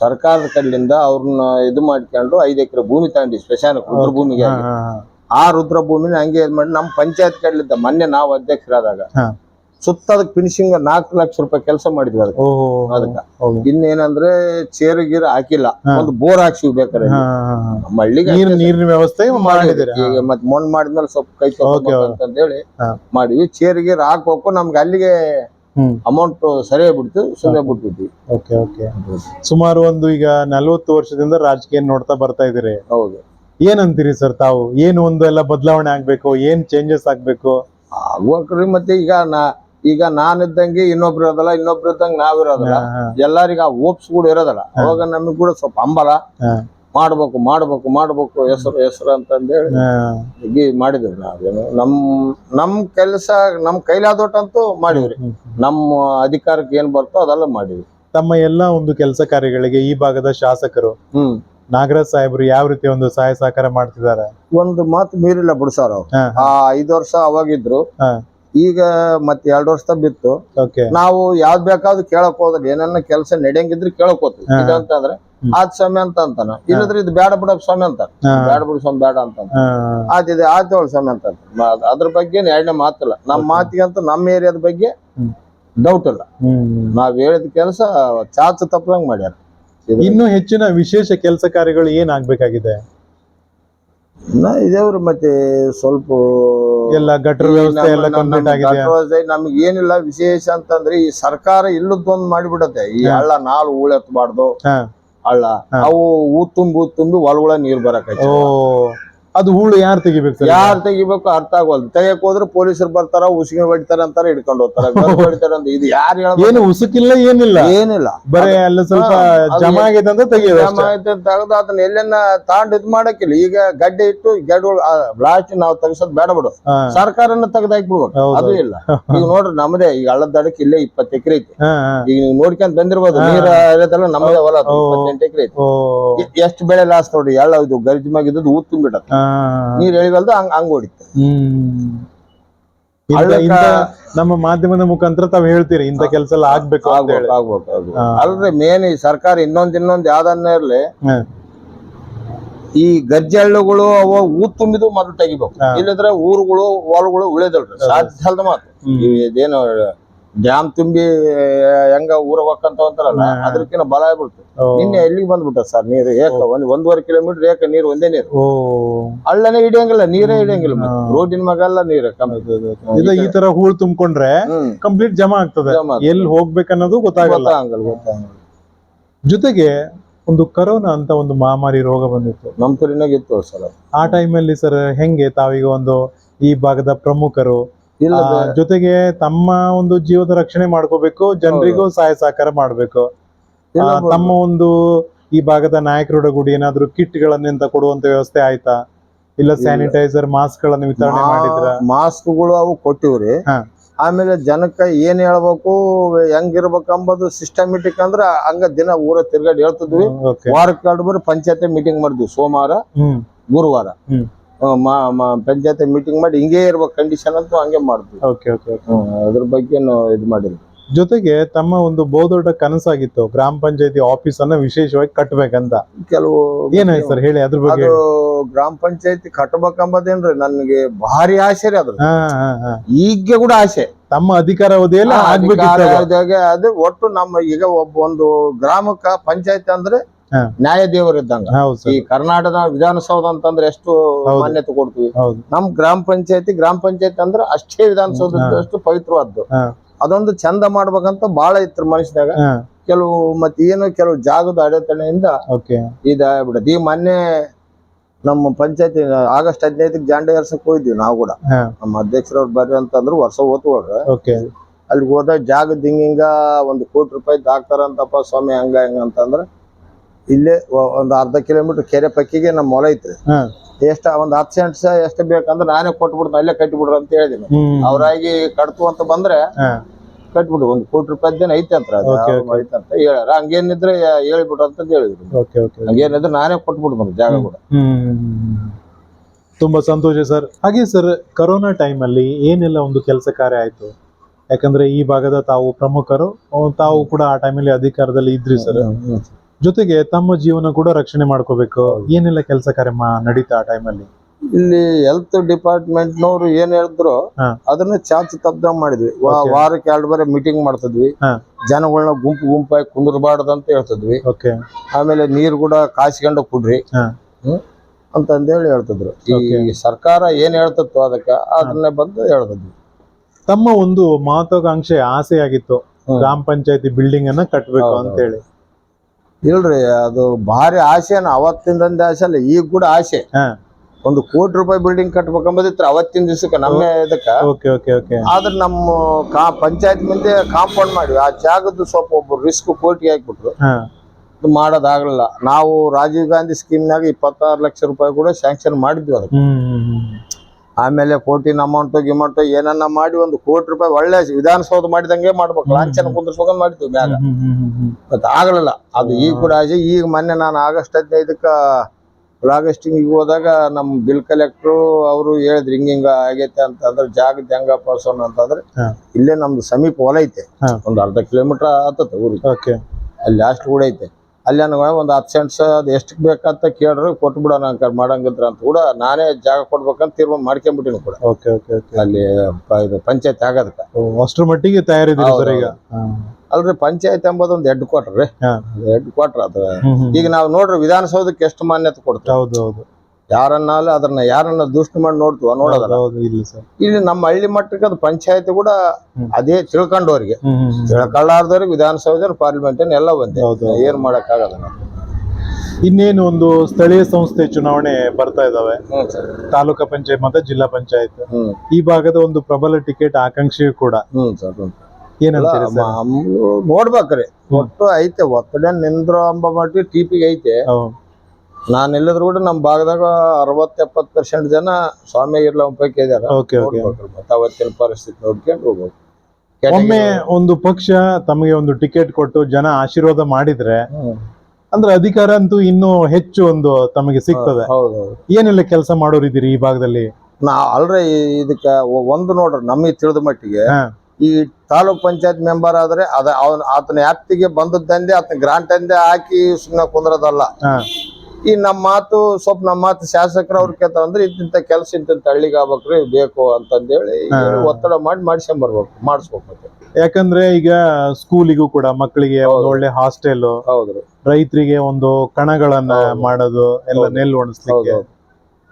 ಸರ್ಕಾರದ ಕಡೆಯಿಂದ ಅವ್ರನ್ನ ಇದು ಮಾಡ್ಕೊಂಡು ಐದು ಎಕರೆ ಭೂಮಿ ತಗೊಂಡಿ ಸ್ಮಶಾನಕ್ಕೆ ರುದ್ರ ಭೂಮಿಗೆ. ಆ ರುದ್ರ ಭೂಮಿನ ಹಂಗೆ ಮಾಡಿ ನಮ್ ಪಂಚಾಯತ್ ಕಡೆಯಿಂದ ಮೊನ್ನೆ ನಾವು ಅಧ್ಯಕ್ಷರಾದಾಗ. ಸುತ್ತ ಅದಕ್ಕೆ ಫಿನಿಶಿಂಗ್ ನಾಲ್ಕು ಲಕ್ಷ ರೂಪಾಯಿ ಕೆಲಸ ಮಾಡಿದ್ವಿ ಅದಕ್ಕೆ. ಅದಕ್ಕೆ. ಇನ್ನೇನಂದ್ರೆ ಚೇರ್ ಗೀರ್ ಹಾಕಿಲ್ಲ. ಒಂದು ಬೋರ್ ಹಾಕ್ಸಿವಿ ಬೇಕಾರೆ. ನಮ್ಮ ಹಳ್ಳಿಗೆ ನೀರ್ ನೀರಿನ ವ್ಯವಸ್ಥೆ ಮಾಡಿದಿರ ಈಗ ಮತ್ತೆ ಮಣ್ಣು ಮಾಡಿದ್ಮೇಲೆ ಸ್ವಲ್ಪ ಕೈ ಅಂತಂದೇಳಿ ಅಂತ ಹೇಳಿ. ಮಾಡಿವಿ ಚೇರ್ ಗೀರ್ ಹಾಕ್ಬೇಕು ನಮ್ಗೆ ಅಲ್ಲಿಗೆ ಅಮೌಂಟ್ ಸರಿಯಾಗಿ ಬಿಡ್ತು ಸುಮ್ಮನೆ ಬಿಟ್ಬಿಟ್ವಿ. Okay okay. ಸುಮಾರು ಒಂದು ಈಗ ನಲವತ್ತು ವರ್ಷದಿಂದ ರಾಜಕೀಯ ನೋಡ್ತಾ ಬರ್ತಾ ಇದ್ದೀರಿ. ಹೌದು. ಏನಂತೀರಿ ಸರ್ ತಾವು? ಏನು ಒಂದು ಎಲ್ಲ ಬದಲಾವಣೆ ಆಗ್ಬೇಕು ಏನ್ ಚೇಂಜಸ್ ಆಗ್ಬೇಕು? ಆಗ್ಬೇಕ್ರಿ ಮತ್ತೆ ಈಗ ನಾ ಈಗ ನಾನಿದ್ದಂಗೆ ಇನ್ನೊಬ್ರು ಇರೋದಲ್ಲ ಇನ್ನೊಬ್ರು ಇದ್ದಂಗೆ ನಾವ್ ಇರೋದಲ್ಲ ಹಾ, ಹಾ, ಎಲ್ಲರಿಗ ಆ ಓಪ್ಸ್ ಕೂಡ ಇರೋದಲ್ಲ. ಅವಾಗ ನಮಗ್ ಕೂಡ ಸ್ವಲ್ಪ ಹಂಬಲ. ಮಾಡ್ಬೇಕು ಮಾಡ್ಬೇಕು ಮಾಡ್ಬೇಕು ಹೆಸರು ಹೆಸರು ಅಂತಂದೇಳಿ ಮಾಡಿದ್ರಿ ಹೀಗೆ ಮಾಡಿದ್ವಿ ನಾವೇನು. ನಮ್ ನಮ್ ಕೆಲಸ ನಮ್ ಕೈಲಾದೋಟಂತೂ ಮಾಡಿವ್ರಿ. ನಮ್ಮ ಅಧಿಕಾರಕ್ಕೆ ಏನ್ ಬರ್ತೋ ಅದೆಲ್ಲ ಮಾಡಿವಿ ತಮ್ಮ ಎಲ್ಲಾ ಒಂದು ಕೆಲಸ ಕಾರ್ಯಗಳಿಗೆ ಈ ಭಾಗದ ಶಾಸಕರು ಹ್ಮ್. ನಾಗರಾಜ್ ಸಾಹೇಬರು ಯಾವ ರೀತಿ ಒಂದು ಸಹಾಯ ಸಹಕಾರ ಮಾಡ್ತಿದ್ದಾರೆ? ಒಂದು ಮಾತು ಮೀರಿಲ್ಲ ಬಿಡ್ಸಾರ ಆ ಐದು ವರ್ಷ ಅವಾಗಿದ್ರು. ಈಗ ಮತ್ತೆ ಎರಡು ವರ್ಷ ಬಿತ್ತು. ನಾವು ಯಾವ್ದ್ ಬೇಕಾದ್ರು ಕೇಳಕ್ ಹೋದ್ರೆ ಏನನ್ನ ಕೆಲಸ ನಡೆಯಂಗಿದ್ರೆ ಕೇಳಕ್ ಹೋಗ್ತೀವಿ ಆತ್ ಇದಂತಂದ್ರೆ. ಆದ್ ಸ್ವಾಮಿ ಅಂತ ಅಂತಾನ. ಇಲ್ಲದ್ರ ಇದು ಬೇಡ ಬಿಡಪ್ಪ ಸ್ವಾಮಿ ಅಂತ. ಬೇಡ ಬಿಡ ಸ್ವಾಮಿ ಬೇಡ ಅಂತ ಆತ ಇದೆ ಆತೇಳು ಸ್ವಾಮಿ ಅಂತ ಅದ್ರ ಬಗ್ಗೆ ಎರಡನೇ ಮಾತಿಲ್ಲ. ನಮ್ಮ. ಮಾತಿಗೆ ಅಂತ ನಮ್ಮ ಏರಿಯಾದ ಬಗ್ಗೆ ಡೌಟ್ ಇಲ್ಲ. ನಾವ್ ಹೇಳಿದ ಕೆಲಸ ಚಾಚು ತಪ್ಪದಂಗ್ ಮಾಡ್ಯಾರ. ಇನ್ನು ಹೆಚ್ಚಿನ ವಿಶೇಷ ಕೆಲಸ ಕಾರ್ಯಗಳು ಏನಾಗ್ಬೇಕಾಗಿದೆ ಇನ್ನ ಇದೇವ್ರಿ ಮತ್ತೆ ಸ್ವಲ್ಪ ಎಲ್ಲ ಗಟರ್ ವ್ಯವಸ್ಥೆ ಎಲ್ಲ ಕಂಪ್ಲೀಟ್ ಆಗಿದೆ ನಮ್ಗೆ ಏನಿಲ್ಲ ವಿಶೇಷ ಅಂತಂದ್ರೆ ಈ ಸರ್ಕಾರ ಇಲ್ಲದೊಂದ್ ಮಾಡಿಬಿಡತ್ತೆ ಈ ಹಾ. ಹಳ್ಳ ನಾಲ್ ಹೂಳೆತ್ಬಾರ್ದು ಹಾ. ಹಳ್ಳ ಹಾ. ಅವು ಊ ತುಂಬಿ ಊ ತುಂಬಿ ಹೊಲಗಳ ನೀರ್ ಬರಕ್ ಅದು ಹೂಳು ಯಾರು ತೆಗಿಬೇಕು ಯಾರು ತೆಗಿಬೇಕು ಅರ್ಥ ಆಗೋದು ತೆಗಿಯಕ್ ಹೋದ್ರೆ ಪೊಲೀಸರು ಬರ್ತಾರ ಉಸುಕಿನ ಹೊಡಿತಾರ ಅಂತಾರ ಹಿಡ್ಕೊಂಡು ಹೋಗ್ತಾರ. ಹೊಡಿತಾರ ಅಂತ ಇದು ಯಾರು ಹೇಳ ಏನು ಉಸುಕಿಲ್ಲ ಏನಿಲ್ಲ. ಏನಿಲ್ಲ. ಬರೇ ಅಲ್ಲಿ ಸ್ವಲ್ಪ ಜಮ ಆಗಿದೆ ಜಮಾ ಅಂತ ತೆಗಿಯೋದು ಅಷ್ಟೇ. ತೆಗೆದು ಅದನ್ನ ಎಲ್ಲೆನ್ನ ತಾಂಡ್ ಇದ್ ಮಾಡಕ್ಕಿಲ್ಲ. ಈಗ ಗಡ್ಡೆ ಇಟ್ಟು ಗೆಡ್ಗಳು ಬ್ಲಾಸ್ಟ್ ನಾವು ತೆಗಿಸೋದು ಬೇಡ ಬಿಡು. ಸರ್ಕಾರನ ತೆಗೆದಾಕ್ಬಿಡ್ಬೇಕು. ಅದು ಇಲ್ಲ. ಈಗ ನೋಡ್ರಿ ನಮ್ದೇ ಈಗ ಹಳ್ಳದ ದಡಕ್ಕೆ ಇಲ್ಲೇ ಇಪ್ಪತ್ತು ಎಕರೆ ಐತಿ. ಈಗ ನೀವು ನೋಡ್ಕೊಂಡ್ ಬಂದಿರ್ಬೋದು. ನೀರ ಇರತ್ತಲ್ಲ ನಮ್ಮದೇ ಹೊಲ. ಇಪ್ಪತ್ತೆಂಟು ಎಕರೆ ಐತಿ. ಎಷ್ಟು ಬೆಳೆ ಲಾಸ್ ನೋಡಿ ಎಳ್ಳ ಇದು ಗರಿಜ್ ಊತ್ ತುಂಬಿಡತ್ತೆ. ನೀರ್ ಎಳಿವಲ್ದು ಹಂಗ ಹಂಗ್ ಹೊಡಿತೆ ಹ್ಮ್. ಇಂಥ- ಹಳ್ಳಕ್ಕ- ನಮ್ಮ ಮಾಧ್ಯಮದ ಮುಖಾಂತರ ತಾವ್ ಹೇಳ್ತೀರಿ ಇಂತ ಕೆಲಸ ಎಲ್ಲ ಆಗ್ಬೇಕು ಅಲ್ರಿ ಮೇನ್ ಈ ಸರ್ಕಾರ ಇನ್ನೊಂದ್ ಇನ್ನೊಂದ್ ಯಾವ್ದನ್ನ ಇರ್ಲಿ ಈ ಗಜ್ಜೆಳ್ಳುಗಳು ಅವ ಊತ್ ತುಂಬಿದು ಮೊದಲು ತೆಗಿಬೇಕು. ಇಲ್ಲದ್ರೆ ಊರುಗಳು ಹೊಲಗಳು ಉಳಿದಲ್ರಿ. ಸಾಧ್ಯ ಅಲ್ದ ಮಾತು. ಇದೇನು ಡ್ಯಾಮ್ ತುಂಬಿ ಹೆಂಗ ಊರ ಹೋಗಂತ ಅಂತಾರಲ್ಲ. ಅದಕ್ಕಿಂತ ಬಲ ಆಗ್ಬಿಡ್ತು. ನಿನ್ನೆ ಎಲ್ಲಿಗೆ ಬಂದ್ಬಿಟ್ಟ ಸರ್ ನೀರು? ಏಕ ಒಂದ್ ಒಂದೂವರೆ ಕಿಲೋಮೀಟರ್ ಏಕ ನೀರು ಒಂದೇ ನೀರು. ಓ. ಹಳ್ಳನೇ ಹಿಡಿಯಂಗಿಲ್ಲ ನೀರೇ ಹಿಡಿಯಂಗಿಲ್ಲ. ರೋಡಿನ ಮಗಲ್ಲ ನೀರು ಇದು ಈ ತರ ಹೂಳ್ ತುಂಬಿಕೊಂಡ್ರೆ ಕಂಪ್ಲೀಟ್ ಜಮಾ ಆಗ್ತದೆ. ಎಲ್ಲಿ ಹೋಗ್ಬೇಕನ್ನೋದು ಗೊತ್ತಾಗಲ್ಲ. ಜೊತೆಗೆ ಒಂದು ಕರೋನಾ ಅಂತ ಒಂದು ಮಹಾಮಾರಿ ರೋಗ ಬಂದಿತ್ತು. ನಮ್ ಕಡೆ ಇತ್ತು ಸರ್ ಆ ಟೈಮಲ್ಲಿ ಸರ್ ಹೆಂಗೆ ತಾವೀಗ ಒಂದು ಈ ಭಾಗದ ಪ್ರಮುಖರು ಇಲ್ಲ ಜೊತೆಗೆ ತಮ್ಮ ಒಂದು ಜೀವದ ರಕ್ಷಣೆ ಮಾಡ್ಕೋಬೇಕು ಜನರಿಗೂ ಸಹಾಯ ಸಹಕಾರ ಮಾಡ್ಬೇಕು. ತಮ್ಮ ಒಂದು ಈ ಭಾಗದ ನಾಯಕರೊಡಗೂಡಿ ಏನಾದ್ರು ಕಿಟ್ ಗಳನ್ನಿಂದ ಕೊಡುವಂತ ವ್ಯವಸ್ಥೆ ಆಯ್ತಾ? ಇಲ್ಲ. ಸ್ಯಾನಿಟೈಸರ್ ಮಾಸ್ಕ್ಗಳನ್ನು ವಿತರಣೆ ಮಾಡಿದ್ರ? ಮಾಸ್ಕ್ಗಳು ಅವು ಕೊಟ್ಟಿವ್ರಿ. ಆಮೇಲೆ ಜನಕ್ಕೆ ಏನ್ ಹೇಳ್ಬೇಕು ಹೆಂಗಿರ್ಬೇಕು ಅಂಬದು ಸಿಸ್ಟಮೆಟಿಕ್ ಅಂದ್ರೆ ಹಂಗ ದಿನ ಊರ ತಿರ್ಗಾಡಿ ಹೇಳ್ತಿದ್ವಿ. ವಾರಕ್ಕೆ ಎರಡು ಬಾರಿ ಪಂಚಾಯತ್ ಮೀಟಿಂಗ್ ಮಾಡಿದ್ವಿ ಸೋಮವಾರ ಗುರುವಾರ. ಪಂಚಾಯತಿ ಮೀಟಿಂಗ್ ಮಾಡಿ ಹಿಂಗೇ ಇರ್ಬೇಕು ಕಂಡೀಷನ್ ಅಂತೂ ಹಂಗೆ ಮಾಡ್ತೀವಿ. ಓಕೆ ಓಕೆ ಅದ್ರ ಬಗ್ಗೆ ಇದು ಮಾಡಿಲ್ಲ ಜೊತೆಗೆ ತಮ್ಮ ಒಂದು ಬಹುದೊಡ್ಡ ಕನಸಾಗಿತ್ತು ಗ್ರಾಮ ಪಂಚಾಯತಿ ಆಫೀಸ್ ಅನ್ನ ವಿಶೇಷವಾಗಿ ಕಟ್ಟಬೇಕಂತ ಕೆಲವು ಏನಾಯ್ತು ಸರ್ ಹೇಳಿ ಅದ್ರ ಬಗ್ಗೆ ಗ್ರಾಮ ಪಂಚಾಯತಿ ಕಟ್ಬೇಕಂಬದೇನ್ರಿ ನನ್ಗೆ ಭಾರಿ ಆಸೆ ರೀ ಅದ್ರ ಹಾ ಹಾ ಹಾ. ಈಗ ಕೂಡ ಆಸೆ. ತಮ್ಮ ಅಧಿಕಾರ ಅವಧಿಯಲ್ಲಿ ಆ, ಆಗ್ಬೇಕಿತ್ತು ಅದು. ಒಟ್ಟು ನಮ್ಮ ಈಗ ಒಬ್ಬ ಒಂದು ಗ್ರಾಮಕ್ಕ ಪಂಚಾಯತ್ ಅಂದ್ರೆ. ನ್ಯಾಯ ದೇವರು ಇದ್ದಂಗ. ಈ ಕರ್ನಾಟಕ ಕರ್ನಾಟಕದ ವಿಧಾನಸೌಧ ಅಂತಂದ್ರೆ ಎಷ್ಟು ಮಾನ್ಯತೆ ಕೊಡ್ತೀವಿ? ನಮ್ ಗ್ರಾಮ ಪಂಚಾಯತಿ ಗ್ರಾಮ ಪಂಚಾಯತಿ ಅಂದ್ರೆ ಅಷ್ಟೇ ವಿಧಾನಸೌಧದಷ್ಟು ಪವಿತ್ರವಾದ್ದು. ಹಾ. ಅದೊಂದು ಚಂದ ಮಾಡ್ಬೇಕಂತ ಬಹಳ ಇತ್ತು ಮನುಷ್ಯನಾಗ ಕೆಲವು ಮತ್ತೆ ಏನು ಕೆಲವು ಜಾಗದ ಅಡೆತಡೆಯಿಂದ ಓಕೆ. ಇದಾಗ್ಬಿಡತ್ತೆ. ಈ ಮೊನ್ನೆ ನಮ್ಮ ಪಂಚಾಯತಿ ಆಗಸ್ಟ್ ಹದಿನೈದಕ್ಕೆ ಜಾಂಡ ಏರ್ಸಕ್ ಹೋಗಿದ್ವಿ ನಾವು ಕೂಡ. ನಮ್ಮ ಅಧ್ಯಕ್ಷರವ್ರು ಬರ್ರಿ ಅಂತಂದ್ರು ವರ್ಷ ಓದ್ಕೊಡ್ರಿ ಅಲ್ಲಿಗೆ ಹೋದಾಗ ಜಾಗದ ಹಿಂಗಿಂಗ ಒಂದು ಕೋಟಿ ರೂಪಾಯಿ ಹಾಕ್ತಾರಂತಪ್ಪ ಸ್ವಾಮಿ ಹಂಗ ಹೆಂಗ ಅಂತಂದ್ರ ಇಲ್ಲೇ ಒಂದ್ ಅರ್ಧ ಕಿಲೋಮೀಟರ್ ಕೆರೆ ಪಕ್ಕಿಗೆ ನಮ್ಮ ಮೊಲ ಐತ್ರಿ. ಎಷ್ಟ ಒಂದ್ ಹತ್ತು ಸೆಂಟ್ಸ್ ಎಷ್ಟು ಬೇಕಂದ್ರೆ ನಾನೇ ಕೊಟ್ಬಿಡ್ತೀನಿ ಅಲ್ಲೇ ಕಟ್ಟಿಬಿಡ್ರಿ ಅಂತ ಹೇಳಿದೀನಿ. ಅವ್ರಾಗಿ ಕಟ್ತು ಅಂತ ಬಂದ್ರೆ ಕಟ್ಬಿಡು ಒಂದ್ ಕೋಟಿ ರೂಪಾಯಿದೇನ ಐತೆ ಅಂತ ಅದು. Okay, ಐತೆ ಅಂತ ಹೇಳ್ಯಾರ. ಹಂಗೇನಿದ್ರೆ ಹೇಳಿಬಿಡ್ರಿ ಅಂತ ಹೇಳಿದ್ರು. ಹಂಗೇನಿದ್ರೆ ನಾನೇ ಕೊಟ್ಬಿಡ್ತೀನಿ ಜಾಗ ಕೂಡ. ತುಂಬಾ ಸಂತೋಷ ಸರ್. ಹಾಗೆ ಸರ್ ಕರೋನಾ ಟೈಮ್ ಅಲ್ಲಿ ಏನೆಲ್ಲ ಒಂದು ಕೆಲಸ ಕಾರ್ಯ ಆಯ್ತು? ಯಾಕಂದ್ರೆ ಈ ಭಾಗದ ತಾವು ಪ್ರಮುಖರು ತಾವು ಕೂಡ ಆ ಟೈಮಲ್ಲಿ ಅಧಿಕಾರದಲ್ಲಿ ಇದ್ರಿ ಸರ್. ಜೊತೆಗೆ ತಮ್ಮ ಜೀವನ ಕೂಡ ರಕ್ಷಣೆ ಮಾಡ್ಕೋಬೇಕು. ಏನೆಲ್ಲ ಕೆಲಸ ಕಾರ್ಯ ಮಾ- ನಡೀತಾ ಆ ಟೈಮಲ್ಲಿ ಇಲ್ಲಿ ಹೆಲ್ತ್ ಡಿಪಾರ್ಟ್ಮೆಂಟ್ ನವರು ಏನ್ ಹೇಳಿದ್ರು. ಅದನ್ನ ಚಾಚು ತಪ್ಪದಂಗ್ ಮಾಡಿದ್ವಿ. ವಾರಕ್ಕೆ ಎರಡು ಬಾರಿ ಮೀಟಿಂಗ್ ಮಾಡ್ತಿದ್ವಿ. ಜನಗಳನ್ನ ಗುಂಪು ಗುಂಪಾಗಿ ಕುಂದ್ರಬಾರ್ದು ಅಂತ ಹೇಳ್ತಿದ್ವಿ. ಆಮೇಲೆ ನೀರ್ ಕೂಡ ಕಾಸಿಕೊಂಡು ಕುಡ್ರಿ. ಅಂತಂದೇಳಿ ಹೇಳ್ತಿದ್ರು. ಈ ಸರ್ಕಾರ ಏನ್ ಹೇಳ್ತಿತ್ತು ಅದಕ್ಕ ಅದನ್ನೇ ಬಂದು ಹೇಳ್ತಿದ್ವಿ. ತಮ್ಮ ಒಂದು ಮಹತ್ವಾಕಾಂಕ್ಷೆ ಆಸೆ ಆಗಿತ್ತು ಗ್ರಾಮ ಪಂಚಾಯತಿ ಬಿಲ್ಡಿಂಗ್ ಅನ್ನ ಕಟ್ಬೇಕು ಅಂತ ಹೇಳಿ ಇಲ್ರಿ ಅದು ಭಾರಿ ಆಸೆನ ಅವತ್ತಿಂದ ಆಸೆ ಅಲ್ಲ ಈಗ ಕೂಡ ಆಸೆ. ಒಂದು ಕೋಟಿ ರೂಪಾಯಿ ಬಿಲ್ಡಿಂಗ್ ಕಟ್ಬೇಕಂಬದಿತ್ತು ಅವತ್ತಿನ ದಿವಸಕ್ಕೆ ನಮ್ಮ ಇದಕ್ಕ. Okay okay okay. ಆದ್ರೆ ನಮ್ಮ ಕಾ ಪಂಚಾಯತ್ ಮುಂದೆ ಕಾಂಪೌಂಡ್ ಮಾಡಿವಿ. ಆ ಜಾಗದ್ದು ಸ್ವಲ್ಪ ಒಬ್ರು ರಿಸ್ಕ್ ಕೋರ್ಟ್ಗೆ ಹಾಕ್ಬಿಟ್ರು. ಮಾಡೋದಾಗಲ್ಲ. ನಾವು ರಾಜೀವ್ ಗಾಂಧಿ ಸ್ಕೀಮ್ನಾಗ ಇಪ್ಪತ್ತಾರು ಲಕ್ಷ ರೂಪಾಯಿ ಕೂಡ ಸ್ಯಾಂಕ್ಷನ್ ಮಾಡಿದ್ವಿ ಅದಕ್ಕೆ. ಆಮೇಲೆ ಕೋಟಿನ ಅಮೌಂಟ್ ಗಿಮೌಂಟ್ ಏನನ್ನ ಮಾಡಿ ಒಂದು ಕೋಟಿ ರೂಪಾಯಿ ಒಳ್ಳೆ ವಿಧಾನಸೌಧ ಮಾಡಿದಂಗೆ ಮಾಡ್ಬೇಕು. ಲಾಂಛನ ಕುಂದಿರ್ಸ್ಬೇಕಂತ ಮಾಡ್ತೀವಿ ಮ್ಯಾಗ. ಮತ್ತೆ ಆಗಲಿಲ್ಲ ಅದು ಈಗ ಕೂಡ ಆಸೆ ಈಗ ಮೊನ್ನೆ ನಾನು ಆಗಸ್ಟ್ ಹದಿನೈದಕ್ಕ ಲಾಗಸ್ಟಿಂಗ್ ಹೋದಾಗ ನಮ್ಮ ಬಿಲ್ ಕಲೆಕ್ಟ್ರು ಅವರು ಹೇಳಿದ್ರು ಹಿಂಗ ಹಿಂಗ ಆಗೈತೆ ಅಂತಂದ್ರೆ ಜಾಗದ ಹೆಂಗ ಪರ್ಸನ್ ಅಂತಂದ್ರೆ. ಇಲ್ಲೇ ನಮ್ದು ಸಮೀಪ ಹೊಲ ಐತೆ. ಒಂದು ಅರ್ಧ ಕಿಲೋಮೀಟರ್ ಆತದ ಊರಿಗೆ. ಅಲ್ಲಿ ಲಾಸ್ಟ್ ಕೂಡ ಐತೆ. ಅಲ್ಲಿ ನನಗೆ ಒಂದು ಹತ್ತು ಸೆಂಟ್ಸ್ ಅದು ಎಷ್ಟಕ್ಕೆ ಬೇಕಂತ ಕೇಳ್ರಿ ಕೊಟ್ಟು ಬಿಡೋಣ ಅಂಕ ಮಾಡಂಗಿದ್ರ ಅಂತ ಕೂಡ ನಾನೇ ಜಾಗ ಕೊಡ್ಬೇಕಂತ ತೀರ್ಮಾನ ಮಾಡ್ಕೊಂಬಿಟ್ಟಿನಿ ಕೂಡ. Okay okay okay. ಅಲ್ಲಿ ಪ- ಇದು ಪಂಚಾಯತ್ ಆಗೋದಕ್ಕೆ. ಅಷ್ಟ್ರ ಮಟ್ಟಿಗೆ ತಯಾರಿದ್ದೀರಿ ಹೌದು, ಸರ್ ಈಗ? ಅಲ್ರಿ ಪಂಚಾಯತ್ ಎಂಬುದು ಒಂದು ಹೆಡ್ ಕ್ವಾರ್ಟರ್ ರೀ. ಹಾ. ಹೆಡ್ ಕ್ವಾರ್ಟರ್ ಅದ. ಹ್ಮ್, ಹ್ಮ್. ಈಗ ನಾವು ನೋಡ್ರಿ ವಿಧಾನಸೌಧಕ್ಕೆ ಎಷ್ಟು ಮಾನ್ಯತೆ ಕೊಡ್ತೇವೆ. ಹೌದು ಹೌದು. ಯಾರನ್ನಾಲ ಅದನ್ನ ಯಾರನ್ನ ದುಷ್ಟ ಮಾಡಿ ನೋಡ್ತೀವ ನೋಡೋದಲ್ಲ. ಇಲ್ಲ ನಮ್ಮ ಹಳ್ಳಿ ಮಟ್ಟಕ್ಕೆ ಅದು ಪಂಚಾಯತ್ ಕೂಡ ಅದೇ ತಿಳ್ಕೊಂಡವ್ರಿಗೆ. ತಿಳ್ಕೊಳ್ಳಾರ್ದವ್ರಿಗೆ ವಿಧಾನಸೌಧ ಪಾರ್ಲಿಮೆಂಟ್ ಎಲ್ಲ ಬಂದೆ. ಏನ್ ಮಾಡಕ್ ಆಗದ ಇನ್ನೇನು ಒಂದು ಸ್ಥಳೀಯ ಸಂಸ್ಥೆ ಚುನಾವಣೆ ಬರ್ತಾ ಇದಾವೆ. ತಾಲೂಕಾ ಪಂಚಾಯತ್ ಮತ್ತೆ ಜಿಲ್ಲಾ ಪಂಚಾಯತ್. ಹ್ಮ್. ಈ ಭಾಗದ ಒಂದು ಪ್ರಬಲ ಟಿಕೆಟ್ ಆಕಾಂಕ್ಷಿ ಕೂಡ. ನೋಡ್ಬೇಕ್ರಿ. ಒಟ್ಟು ಐತೆ ಒತ್ತಡ ನಿಂದ್ರ ಅಂಬ ಮಟ್ಟಿ ಟಿಪಿಗೆ ಐತೆ. ನಾನು ಎಲ್ಲದ್ರು ಕೂಡ ನಮ್ಮ ಭಾಗದಾಗ ಅರವತ್ ಎಪ್ಪತ್ ಪರ್ಸೆಂಟ್ ಜನ ಸ್ವಾಮಿ ಇರ್ಲ ಪೈಕಿ ಇದಾರ. ನೋಡ್ಬೇಕ್ರಿ ಮತ್ತೆ ಅವತ್ತಿನ ಪರಿಸ್ಥಿತಿ ನೋಡ್ಕೊಂಡು ಹೋಗ್ಬೇಕು. ಒಮ್ಮೆ ಒಂದು ಪಕ್ಷ ತಮಗೆ ಒಂದು ಟಿಕೆಟ್ ಕೊಟ್ಟು ಜನ ಆಶೀರ್ವಾದ ಮಾಡಿದ್ರೆ ಹ್ಮ್. ಅಂದ್ರೆ ಅಧಿಕಾರ ಅಂತೂ ಇನ್ನೂ ಹೆಚ್ಚು ಒಂದು ತಮಗೆ ಸಿಗ್ತದೆ. ಹೌದು ಹೌದು ಏನೆಲ್ಲ ಕೆಲಸ ಮಾಡೋರಿದ್ದೀರಿ ಈ ಭಾಗದಲ್ಲಿ? ನಾ ಅಲ್ರಿ ಇದಕ್ಕ ಒ- ಒಂದು ನೋಡ್ರಿ ನಮಗೆ ತಿಳಿದ ಮಟ್ಟಿಗೆ ಹಾ. ಈ ತಾಲೂಕ್ ಪಂಚಾಯತ್ ಮೆಂಬರ್ ಆದ್ರೆ ಅದ ಅವನ ಆತನ ವ್ಯಾಪ್ತಿಗೆ ಬಂದದ್ದಂದೆ ಆತನ ಗ್ರಾಂಟ್ ಅಂದೆ ಹಾಕಿ ಸುಮ್ಮನೆ ಕುಂದ್ರದಲ್ಲ. ಹಾ. ಈ ನಮ್ಮ ಮಾತು ಸ್ವಲ್ಪ ನಮ್ಮ ಮಾತು ಶಾಸಕರು ಅವ್ರ ಕೇಳ್ತಾರ ಅಂದ್ರೆ ಇಂತಿಂತ ಕೆಲಸ ಇಂತಿಂತ ಹಳ್ಳಿಗೆ ಆಗ್ಬೇಕ್ರಿ ಬೇಕು ಅಂತಂದೇಳಿ ಹೇಳಿ ಒತ್ತಡ ಮಾಡಿ ಮಾಡ್ಸ್ಕೊಂಡ್ ಬರ್ಬೇಕು ಮಾಡಿಸ್ಬೇಕು ಯಾಕಂದ್ರೆ ಈಗ ಸ್ಕೂಲಿಗೂ ಕೂಡ ಮಕ್ಕಳಿಗೆ ಒಂದು ಒಳ್ಳೆ ಹಾಸ್ಟೆಲ್ ಹೌದ್ರಿ ರೈತರಿಗೆ ಒಂದು ಕಣಗಳನ್ನ ಮಾಡೋದು ಎಲ್ಲ ನೆಲ್ ಒಣಸ್ಲಿಕ್ಕೆ.